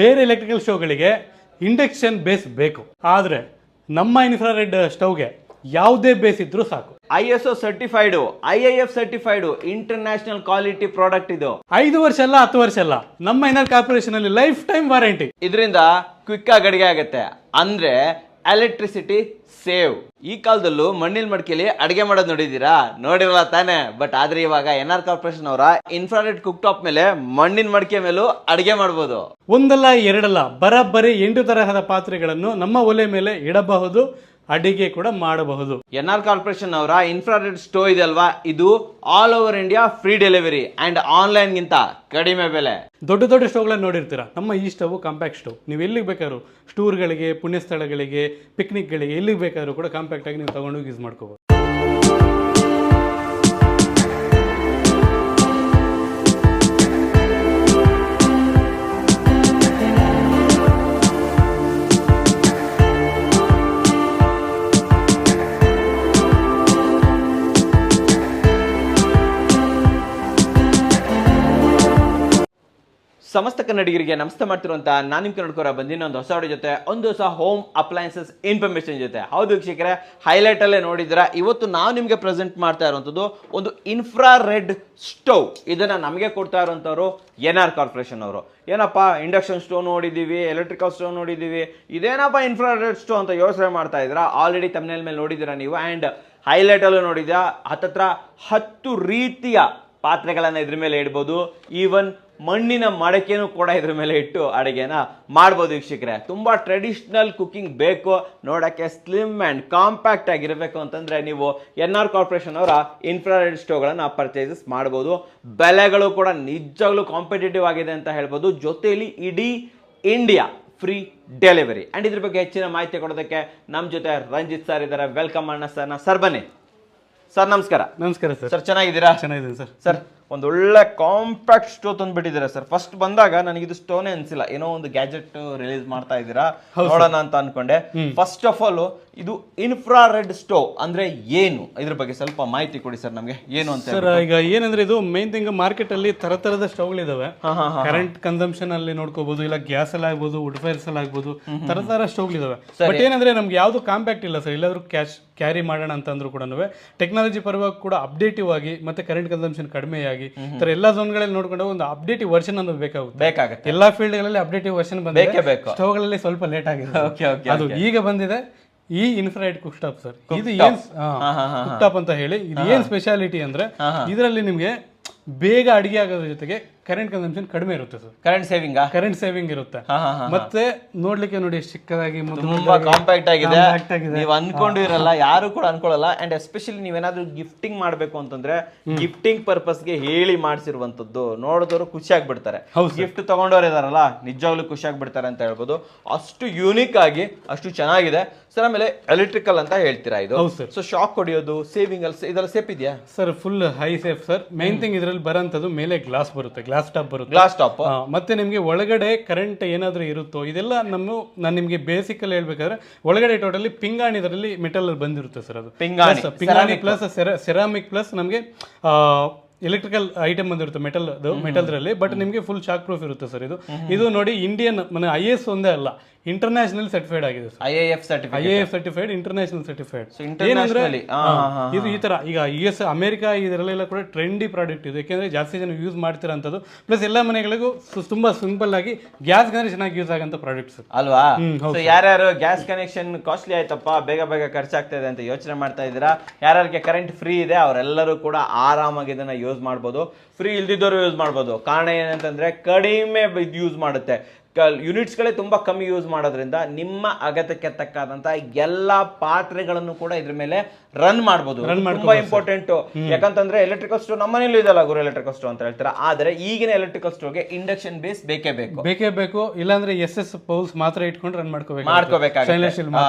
ಬೇರೆ electrical ಸ್ಟವ್ಗಳಿಗೆ induction base ಬೇಕು. ಆದರೆ ನಮ್ಮ ಇನ್ಫ್ರಾರೆಡ್ ಸ್ಟವ್ಗೆ ಯಾವುದೇ ಬೇಸ್ ಇದ್ರೂ ಸಾಕು. I S O certified I I F certified international quality product ಇದು. ಐದು ವರ್ಷ ಅಲ್ಲ ಹತ್ತು ವರ್ಷ ಅಲ್ಲ. ನಮ್ಮ ಎನರ್ ಕಾರ್ಪೊರೇಷನ್ ಅಲ್ಲಿ ಲೈಫ್ ಟೈಮ್ ವಾರಂಟಿ ಇದರಿಂದ ಕ್ವಿಕ್ ಆಗಿ ಅಡಿಗೆ ಆಗುತ್ತೆ. ಅಂದ್ರೆ ಎಲೆಕ್ಟ್ರಿಸಿಟಿ ಸೇವ್. ಈ ಕಾಲದಲ್ಲೂ ಮಣ್ಣಿನ ಮಡಿಕೆಯಲ್ಲಿ ಅಡಿಗೆ ಮಾಡೋದು ನೋಡಿದ್ದೀರಾ? ನೋಡಿರಲ್ಲ ತಾನೆ. ಬಟ್ ಆದ್ರೆ ಇವಾಗ ಎನ್ ಆರ್ ಕಾರ್ಪೊರೇಷನ್ ಅವರ ಇನ್ಫ್ರಾರೆಡ್ ಕುಕ್ ಟಾಪ್ ಮೇಲೆ ಮಣ್ಣಿನ ಮಡಿಕೆ ಮೇಲೂ ಅಡಿಗೆ ಮಾಡಬಹುದು ಒಂದಲ್ಲ ಎರಡಲ್ಲ, ಬರಬ್ಬರಿ ಎಂಟು ತರಹದ ಪಾತ್ರೆಗಳನ್ನು ನಮ್ಮ ಒಲೆ ಮೇಲೆ ಇಡಬಹುದು. ಅಡಿಗೆ ಕೂಡ ಮಾಡಬಹುದು. ಎನ್ ಆರ್ ಕಾರ್ಪೊರೇಷನ್ ಅವರ ಇನ್ಫ್ರಾರೆಡ್ ಸ್ಟೋ ಇದೆ ಅಲ್ವಾ? ಇದು all over India free delivery and online ಗಿಂತ ಕಡಿಮೆ ಬೆಲೆ. ದೊಡ್ಡ ದೊಡ್ಡ ಸ್ಟವ್ಗಳನ್ನ ನೋಡಿರ್ತೀರಾ? ನಮ್ಮ ಈ ಸ್ಟೋವ್ ಕಾಂಪ್ಯಾಕ್ಟ್ ಸ್ಟವ್ ನೀವು ಎಲ್ಲಿಗೆ ಬೇಕಾದ್ರೂ ಸ್ಟೂರ್ಗಳಿಗೆ ಪುಣ್ಯಸ್ಥಳಗಳಿಗೆ ಪಿಕ್ನಿಕ್ಗಳಿಗೆ ಎಲ್ಲಿಗೆ ಬೇಕಾದ್ರೂ ಕೂಡ ಕಾಂಪ್ಯಾಕ್ಟ್ ಆಗಿ ನೀವು ತಗೊಂಡು ಯೂಸ್ ಮಾಡ್ಕೋಬಹುದು. ಸಮಸ್ತ ಕನ್ನಡಿಗರಿಗೆ ನಮಸ್ತೆ ಮಾಡ್ತಿರುವಂತ ನಾನು ನಿಮ್ಮ ಕನ್ನಡಕರ ಬಂದಿನ, ಒಂದು ಹೊಸ ಜೊತೆ, ಒಂದು ಹೊಸ ಹೋಮ್ ಅಪ್ಲಯನ್ಸಸ್ ಇನ್ಫಾರ್ಮೇಶನ್ ಜೊತೆ. ಹೌದು ವೀಕ್ಷಕರೇ ಹೈಲೈಟ್ ಅಲ್ಲೇ ನೋಡಿದ್ರ ಇವತ್ತು ನಾವು ನಿಮಗೆ ಪ್ರೆಸೆಂಟ್ ಮಾಡ್ತಾ ಇರುವಂತದ್ದು ಒಂದು ಇನ್ಫ್ರಾ ರೆಡ್ ಸ್ಟವ್ ಇದನ್ನ ನಮಗೆ ಕೊಡ್ತಾ ಇರುವಂತವ್ರು ಎನ್ ಆರ್ ಕಾರ್ಪೊರೇಷನ್ ಅವರು. ಏನಪ್ಪ ಇಂಡಕ್ಷನ್ ಸ್ಟೋವ್ ನೋಡಿದ್ದೀವಿ ಎಲೆಕ್ಟ್ರಿಕಲ್ ಸ್ಟೋವ್ ನೋಡಿದ್ದೀವಿ, ಇದೇನಪ್ಪ ಇನ್ಫ್ರಾ ರೆಡ್ ಸ್ಟೋ ಅಂತ ಯೋಚನೆ ಮಾಡ್ತಾ ಇದ್ರ ಆಲ್ರೆಡಿ ತಮ್ಮನೇಲ್ ಮೇಲೆ ನೋಡಿದ್ದೀರಾ ನೀವು? ಅಂಡ್ ಹೈಲೈಟ್ ಅಲ್ಲೂ ನೋಡಿದ್ಯಾ ಹತ್ತತ್ರ ಹತ್ತು ರೀತಿಯ ಪಾತ್ರೆಗಳನ್ನು ಇದ್ರ ಮೇಲೆ ಇಡ್ಬೋದು. ಈವನ್ ಮಣ್ಣಿನ ಮಡಕೆನೂ ಕೂಡ ಇದ್ರ ಮೇಲೆ ಇಟ್ಟು ಅಡುಗೆನ ಮಾಡ್ಬೋದು ವೀಕ್ಷಕರೇ. ತುಂಬ ಟ್ರೆಡಿಷನಲ್ ಕುಕಿಂಗ್ ಬೇಕು ನೋಡೋಕ್ಕೆ ಸ್ಲಿಮ್ ಆ್ಯಂಡ್ ಕಾಂಪ್ಯಾಕ್ಟ್ ಆಗಿರಬೇಕು ಅಂತಂದರೆ ನೀವು ಎನ್ ಆರ್ ಕಾರ್ಪೊರೇಷನ್ ಅವರ ಇನ್ಫ್ರಾರೆಡ್ ಸ್ಟೋಗಳನ್ನು ಪರ್ಚೇಸಸ್ ಮಾಡ್ಬೋದು. ಬೆಲೆಗಳು ಕೂಡ ನಿಜವಾಗ್ಲೂ ಕಾಂಪಿಟೇಟಿವ್ ಆಗಿದೆ ಅಂತ ಹೇಳ್ಬೋದು. ಜೊತೆಯಲ್ಲಿ ಇಡೀ ಇಂಡಿಯಾ ಫ್ರೀ ಡೆಲಿವರಿ ಆ್ಯಂಡ್ ಇದ್ರ ಬಗ್ಗೆ ಹೆಚ್ಚಿನ ಮಾಹಿತಿ ಕೊಡೋದಕ್ಕೆ ನಮ್ಮ ಜೊತೆ ರಂಜಿತ್ ಸರ್ ಇದ್ದಾರೆ. ವೆಲ್ಕಮ್ ಅಣ್ಣ ಸರ್ನ ಸರ್ ಬನ್ನಿ ಸರ್ ನಮಸ್ಕಾರ. ನಮಸ್ಕಾರ ಸರ್ ಸರ್ ಚೆನ್ನಾಗಿದ್ದೀರಾ? ಚೆನ್ನಾಗಿದ್ದೀನಿ ಸರ್ ಸರ್ ಒಂದು ಒಳ್ಳೆ ಕಾಂಪ್ಯಾಕ್ಟ್ ಸ್ಟೋ ತಂದ್ಬಿಟ್ಟಿದ್ದೀರ ಸರ್ ಫಸ್ಟ್ ಬಂದಾಗ ನನಗೆ ಇದು ಸ್ಟೋನೇ ಅನ್ಸಿಲ್ಲ. ಏನೋ ಒಂದು ಗ್ಯಾಜೆಟ್ ರಿಲೀಸ್ ಮಾಡ್ತಾ ಇದ್ದೀರಾ? ನೋಡೋಣ ಅಂತ ಅನ್ಕೊಂಡೆ. ಫಸ್ಟ್ ಆಫ್ ಆಲ್ ಇದು ಇನ್ಫ್ರಾ ರೆಡ್ ಸ್ಟೋವ್ ಅಂದ್ರೆ ಏನು? ಇದ್ರ ಬಗ್ಗೆ ಸ್ವಲ್ಪ ಮಾಹಿತಿ ಕೊಡಿ ಸರ್ ನಮಗೆ. ಏನು ಅಂತ ಸರ್ ಈಗ ಏನಂದ್ರೆ ಇದು ಮೇನ್ ಥಿಂಗ್ ಮಾರ್ಕೆಟ್ ಅಲ್ಲಿ ತರ ತರದ ಹಾ, ಕರೆಂಟ್ ಕನ್ಸಂಪ್ಷನ್ ಅಲ್ಲಿ ನೋಡ್ಕೋಬಹುದು ಇಲ್ಲ ಗ್ಯಾಸ್ ಅಲ್ಲಿ ಆಗ್ಬೋದು ವುಡ್ ಫೈರ್ಸ್ ಅಲ್ಲಿ ಆಗ್ಬೋದು ತರ ತರ ಸ್ಟವ್ಗಳಿದಾವೆ ಬಟ್ ಏನಂದ್ರೆ ನಮ್ಗೆ ಯಾವ್ದು ಕಾಂಪ್ಯಾಕ್ಟ್ ಇಲ್ಲ ಸರ್ ಎಲ್ಲಾದ್ರೂ ಕ್ಯಾಶ್ ಕ್ಯಾರಿ ಮಾಡೋಣ ಅಂತಂದ್ರು ಕೂಡ ಟೆಕ್ನಾಲಜಿ ಪರವಾಗಿ ಕೂಡ ಅಪ್ಡೇಟಿವ್ ಆಗಿ ಮತ್ತೆ ಕರೆಂಟ್ ಕನ್ಸಂಪ್ಷನ್ ಕಡಿಮೆಯಾಗಿ ತರ ಎಲ್ಲಾ ಝೋನ್ಗಳಲ್ಲಿ ನೋಡ್ಕೊಂಡು ಒಂದು ಅಪ್ಡೇಟಿವ್ ವರ್ಷನ್ ಅನ್ನೋದು ಬೇಕಾಗುತ್ತೆ. ಬೇಕಾಗುತ್ತೆ. ಎಲ್ಲಾ ಫೀಲ್ಡ್ಗಳಲ್ಲಿ ಅಪ್ಡೇಟಿವ್ ವರ್ಷನ್ ಬೇಕೇ ಬೇಕು. ಸ್ಟವ್ಗಳಲ್ಲಿ ಸ್ವಲ್ಪ ಲೇಟ್ ಆಗಿದೆ ಅದು ಈಗ ಬಂದಿದೆ. ಈ ಇನ್ಫ್ರೈಡ್ ಕುಕ್ ಸ್ಟಾಪ್ ಸರ್ ಇದು ಏನ್ ಕುಕ್ ಟಾಪ್ ಅಂತ ಹೇಳಿ. ಇದು ಏನ್ ಸ್ಪೆಷಾಲಿಟಿ ಅಂದ್ರೆ ಇದರಲ್ಲಿ ನಿಮ್ಗೆ ಬೇಗ ಅಡಿಗೆ ಆಗೋದ್ರ ಜೊತೆಗೆ ಕರೆಂಟ್ ಕನ್ಸಂಪ್ಷನ್ ಕಡಿಮೆ ಇರುತ್ತೆ sir. Current saving current saving ಇರುತ್ತೆ. ಮತ್ತೆ ನೋಡ್ಲಿಕ್ಕೆ ನೋಡಿ ಚಿಕ್ಕದಾಗಿ ತುಂಬಾ ಕಾಂಪ್ಯಾಕ್ಟ್ ಆಗಿದೆ. ನೀವು ಅನ್ಕೊಂಡು ಇರಲ್ಲ ಅನ್ಕೊಂಡಿರಲ್ಲ ಯಾರು ಕೂಡ ಅನ್ಕೊಳ್ಳಲ್ಲ. ಅಂಡ್ ಎಸ್ಪೆಷಲಿ ನೀವೇನಾದ್ರೂ ಗಿಫ್ಟಿಂಗ್ ಮಾಡ್ಬೇಕು ಅಂತಂದ್ರೆ ಗಿಫ್ಟಿಂಗ್ ಪರ್ಪಸ್ಗೆ ಹೇಳಿ ಮಾಡಿಸಿರುವಂತದ್ದು ನೋಡಿದವರು ಖುಷಿ ಆಗ್ಬಿಡ್ತಾರೆ. ಗಿಫ್ಟ್ ತಗೊಂಡವ್ರು ಇದಾರಲ್ಲ ನಿಜವಾಗ್ಲೂ ಖುಷಿ ಆಗ್ಬಿಡ್ತಾರೆ ಅಂತ ಹೇಳ್ಬೋದು. ಅಷ್ಟು ಯೂನಿಕ್ ಆಗಿ ಅಷ್ಟು ಚೆನ್ನಾಗಿದೆ. ಸರ್ ಆಮೇಲೆ ಎಲೆಕ್ಟ್ರಿಕಲ್ ಅಂತ ಹೇಳ್ತೀರಾ ಇದು? ಸೊ ಶಾಕ್ ಹೊಡಿಯೋದು ಸೇವಿಂಗ್ ಅಲ್ಲಿ ಇದೆಲ್ಲ ಸೇಫ್ ಇದೆಯಾ? Sir full high safe sir. Main thing ಇದ್ರಲ್ಲಿ ಬರೋಂಥದ್ದು ಮೇಲೆ ಗ್ಲಾಸ್ ಬರುತ್ತೆ. ಗ್ಲಾಸ್ ಟಾಪ್ ಬರುತ್ತೆ. ಗ್ಲಾಸ್ ಟಾಪ್ ಮತ್ತೆ ನಿಮಗೆ ಒಳಗಡೆ ಕರೆಂಟ್ ಏನಾದರೂ ಇರುತ್ತೋ ಇದೆಲ್ಲ ನಮ್ಮ ನಾನು ನಿಮಗೆ ಬೇಸಿಕ್ ಅಲ್ಲಿ ಹೇಳ್ಬೇಕಾದ್ರೆ ಒಳಗಡೆ ಟೋಟಲಿ ಪಿಂಗಾಣಿ ಇದರಲ್ಲಿ ಮೆಟಲ್ ಅಲ್ಲಿ ಬಂದಿರುತ್ತೆ ಸರ್ ಅದು. ಪಿಂಗಾಣಿ, ಪಿಂಗಾಣಿ ಪ್ಲಸ್ ಸೆರಾಮಿಕ್ ಪ್ಲಸ್ ನಮಗೆ ಎಲೆಕ್ಟ್ರಿಕಲ್ ಐಟಮ್ ಬಂದಿರುತ್ತೆ ಮೆಟಲ್ ಅದು ಮೆಟಲ್ದ್ರಲ್ಲಿ ಬಟ್ ನಿಮಗೆ ಫುಲ್ ಶಾಕ್ ಪ್ರೂಫ್ ಇರುತ್ತೆ ಸರ್ ಇದು. ಇದು ನೋಡಿ ಇಂಡಿಯನ್ ಮನೆ ಐ ಎಸ್ ಒಂದೇ ಅಲ್ಲ. ಇಂಟರ್ನ್ಯಾಷನಲ್ ಸರ್ಟಿಫೈಡ್ ಆಗಿದೆ I F certified I F certified international certified ಏನಂದ್ರೆ ಇದು ಈ ತರ ಈಗ ಯು ಎಸ್ ಅಮೆರಿಕ ಇದರಲ್ಲೆಲ್ಲ ಕೂಡ ಟ್ರೆಂಡಿ ಪ್ರಾಡಕ್ಟ್ ಇದು. ಯಾಕೆಂದ್ರೆ ಜಾಸ್ತಿ ಜನ ಯೂಸ್ ಮಾಡ್ತಿರೋಂಥದ್ದು. ಪ್ಲಸ್ ಎಲ್ಲ ಮನೆಗಳಿಗೂ ತುಂಬಾ ಸಿಂಪಲ್ ಆಗಿ ಗ್ಯಾಸ್ ಕನೆಕ್ಷನ್ ಚೆನ್ನಾಗಿ ಯೂಸ್ ಆಗಂತ ಪ್ರಾಡಕ್ಟ್ಸ್ ಅಲ್ವಾ? ಯಾರ್ಯಾರು ಗ್ಯಾಸ್ ಕನೆಕ್ಷನ್ ಕಾಸ್ಟ್ಲಿ ಆಯ್ತಪ್ಪ ಬೇಗ ಬೇಗ ಖರ್ಚಾಗ್ತಾ ಇದೆ ಅಂತ ಯೋಚನೆ ಮಾಡ್ತಾ ಇದ್ದೀರಾ? ಯಾರ್ಯಾರಿಗೆ ಕರೆಂಟ್ ಫ್ರೀ ಇದೆ ಅವರೆಲ್ಲರೂ ಕೂಡ ಆರಾಮಾಗಿ ಇದನ್ನ ಯೂಸ್ ಮಾಡ್ಬೋದು. ಫ್ರೀ ಇಲ್ದಿದ್ದವರು ಯೂಸ್ ಮಾಡ್ಬೋದು. ಕಾರಣ ಏನಂತಂದ್ರೆ ಕಡಿಮೆ ಯೂಸ್ ಮಾಡುತ್ತೆ. ಯೂನಿಟ್ಸ್ಗಳೇ ತುಂಬ ಕಮ್ಮಿ ಯೂಸ್ ಮಾಡೋದ್ರಿಂದ ನಿಮ್ಮ ಅಗತ್ಯಕ್ಕೆ ತಕ್ಕಾದಂಥ ಎಲ್ಲ ಪಾತ್ರೆಗಳನ್ನು ಕೂಡ ಇದ್ರ ಮೇಲೆ ರನ್ ಮಾಡಬಹುದು ತುಂಬಾ ಇಂಪಾರ್ಟೆಂಟ್ ಯಾಕಂತಂದ್ರೆ ಎಲೆಕ್ಟ್ರಿಕಲ್ ಸ್ಟೋವ್ ನಮ್ಮ ಮನೇಲಿ ಇದೆಲ್ಲ ಗುರು ಎಲೆಕ್ಟ್ರಿಕಲ್ ಸ್ಟೋವ್ ಅಂತ ಹೇಳ್ತಾರೆ? ಆದ್ರೆ ಈಗಿನ ಎಲೆಕ್ಟ್ರಿಕಲ್ ಸ್ಟೋವ್ಗೆ ಇಂಡಕ್ಷನ್ ಬೇಸ್ ಬೇಕೇ ಬೇಕು. ಬೇಕೇ ಬೇಕು. ಇಲ್ಲಾಂದ್ರೆ ಎಸ್ ಎಸ್ ಪೌಲ್ಸ್ ಮಾತ್ರ ಇಟ್ಕೊಂಡು ರನ್ ಮಾಡ್ಕೋಬೇಕು ಮಾಡ್ಕೋಬೇಕಾಗುತ್ತೆ.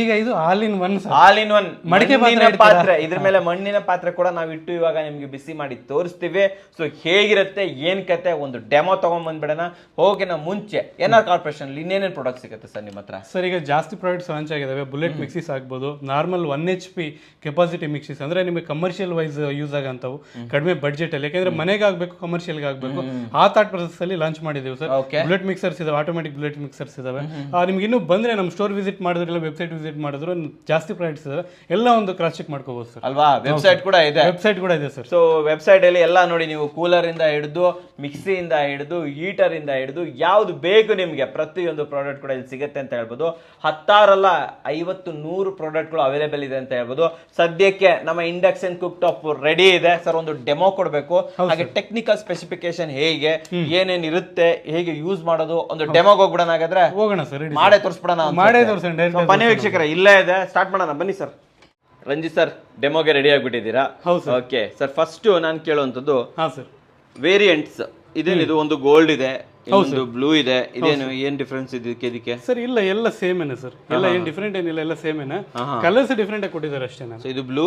ಈಗ ಇದು all in one all in one ಮಡಿಕೆ ಪಾತ್ರೆ ಇದ್ರ ಮೇಲೆ ಮಣ್ಣಿನ ಪಾತ್ರೆ ಕೂಡ ನಾವು ಇಟ್ಟು ಇವಾಗ ನಿಮ್ಗೆ ಬಿಸಿ ಮಾಡಿ ತೋರಿಸ್ತೀವಿ. ಸೊ ಹೇಗಿರುತ್ತೆ ಏನ್ ಕತೆ ಒಂದು ಡೆಮೋ ತಗೊಂಡ್ ಬಂದ್ಬಿಡೋಣ ಹೋಗಿನ ಮುಂಚೆ ಮುಂಚೆ ಎನ್ ಆರ್ ಕಾರ್ಪೊರೇಷನ್ ಇನ್ನೇನೇನು ಪ್ರಾಡಕ್ಟ್ ಸಿಗುತ್ತೆ ಸರ್ ನಿಮ್ಮ ಹತ್ರ? ಸರ್ ಈಗ ಜಾಸ್ತಿ ಪ್ರಾಡಕ್ಟ್ಸ್ ಲಾಂಚ್ ಆಗಿದಾವೆ. ಬುಲೆಟ್ ಮಿಕ್ಸಿಸ್ ಆಗ್ಬೋದು. Normal one H P capacity mixies ಅಂದ್ರೆ ನಿಮಗೆ ಕಮರ್ಷಿಯಲ್ ವೈಸ್ ಯೂಸ್ ಆಗಂತವು ಕಡಿಮೆ ಬಜೆಟ್ ಅಲ್ಲಿ. ಯಾಕಂದ್ರೆ ಮನೆಗೆ ಆಗಬೇಕು ಕಮರ್ಷಿಯಲ್ಗೆ ಆಗಬೇಕು. ಆ ಥಾಟ್ ಪ್ರೊಸೆಸ್ ಅಲ್ಲಿ ಲಾಂಚ್ ಮಾಡಿದೀವಿ ಸರ್. ಬುಲೆಟ್ ಮಿಕ್ಸರ್ಸ್ ಇದಾವೆ ಆಟೋಮೆಟಿಕ್ ಬುಲೆಟ್ ಮಿಕ್ಸರ್ಸ್ ಇದಾವೆ. ನಿಮ್ಗೆ ಇನ್ನೂ ಬಂದ್ರೆ ನಮ್ಮ ಸ್ಟೋರ್ ವಿಸಿಟ್ ಮಾಡಿದ್ರೆ ಇಲ್ಲ ವೆಬ್ಸೈಟ್ ವಿಸಿಟ್ ಮಾಡಿದ್ರು ಜಾಸ್ತಿ ಪ್ರಾಡಕ್ಟ್ಸ್ ಇದಾವೆ. ಎಲ್ಲ ಒಂದು ಕ್ರಾಸ್ ಚೆಕ್ ಮಾಡ್ಕೋಬಹುದು ಸರ್. ಅಲ್ವಾ? ವೆಬ್ಸೈಟ್ ಕೂಡ ಇದೆ. ವೆಬ್ಸೈಟ್ ಕೂಡ ಇದೆ ಸರ್. ಸೊ ವೆಬ್ಸೈಟ್ ಅಲ್ಲಿ ಎಲ್ಲ ನೋಡಿ ನೀವು ಕೂಲರ್ ಇಂದ ಹಿಡಿದು ಮಿಕ್ಸಿಯಿಂದ ಹಿಡಿದು ಹೀಟರ್ ಇಂದ ಹಿಡಿದು ಯಾವ್ದು ಬೇಕು ನಿಮ್ಗೆ ಪ್ರತಿಯೊಂದು ಪ್ರಾಡಕ್ಟ್ ಕೂಡ ಇಲ್ಲಿ ಸಿಗುತ್ತೆ ಅಂತ ಹೇಳ್ಬೋದು. ಹತ್ತಾರಲ್ಲ ಐವತ್ತು ನೂರು ಪ್ರಾಡಕ್ಟ್ಗಳು ಅವೈಲೇಬಲ್ ಇದೆ ಅಂತ ಹೇಳ್ಬೋದು. ಸದ್ಯಕ್ಕೆ ನಮ್ಮ ಇಂಡಕ್ಷನ್ ಕುಕ್ ಟಾಪ್ ರೆಡಿ ಇದೆ. ಸರ್ ಒಂದು ಡೆಮೋ ಕೊಡಬೇಕು. ಹಾಗೆ ಟೆಕ್ನಿಕಲ್ ಸ್ಪೆಸಿಫಿಕೇಶನ್ ಹೇಗೆ ಏನೇನ್ ಇರುತ್ತೆ ಹೇಗೆ ಯೂಸ್ ಮಾಡೋದು ಒಂದು ಡೆಮೋಗೆ ಹೋಗ್ಬಿಡೋಣ ಹಾಗಾದ್ರೆ? ಹೋಗೋಣ ಸರ್ ಮಾಡೇ ತೋರಿಸ್ಬಿಡೋಣ. ಮಾಡೇ ತೋರಿಸೋಣ ಮನೆ ವೀಕ್ಷಕರ ಇಲ್ಲೇ ಇದೆ. ಸ್ಟಾರ್ಟ್ ಮಾಡೋಣ ಬನ್ನಿ ಸರ್ ರಂಜಿತ್ ಸರ್ ಡೆಮೋಗೆ ರೆಡಿ ಆಗಿಬಿಟ್ಟಿದ್ದೀರಾ? ಹೌದು ಓಕೆ ಸರ್ ಫಸ್ಟ್ ನಾನು ಕೇಳುವಂಥದ್ದು ಹಾಂ ಸರ್ ವೇರಿಯಂಟ್ಸ್ ಇದೇನಿದು ಒಂದು ಗೋಲ್ಡ್ ಇದೆ. ಇನ್ನೊಂದು ಬ್ಲೂ ಇದೆ. ಇದೇನು ಏನ್ ಡಿಫ್ರೆನ್ಸ್ ಇದಕ್ಕೆ ಇದಕ್ಕೆ ಸರ್ ಇಲ್ಲ ಎಲ್ಲ ಸೇಮ್ ಏನೇ ಸರ್. ಎಲ್ಲ ಏನ್ ಡಿಫ್ರೆಂಟ್ ಏನಿಲ್ಲ ಎಲ್ಲ ಸೇಮ್ ಏನ. ಕಲರ್ಸ್ ಡಿಫ್ರೆಂಟ್ ಆಗಿ ಕೊಟ್ಟಿದ್ದಾರೆ ಅಷ್ಟೇ ಇದು ಬ್ಲೂ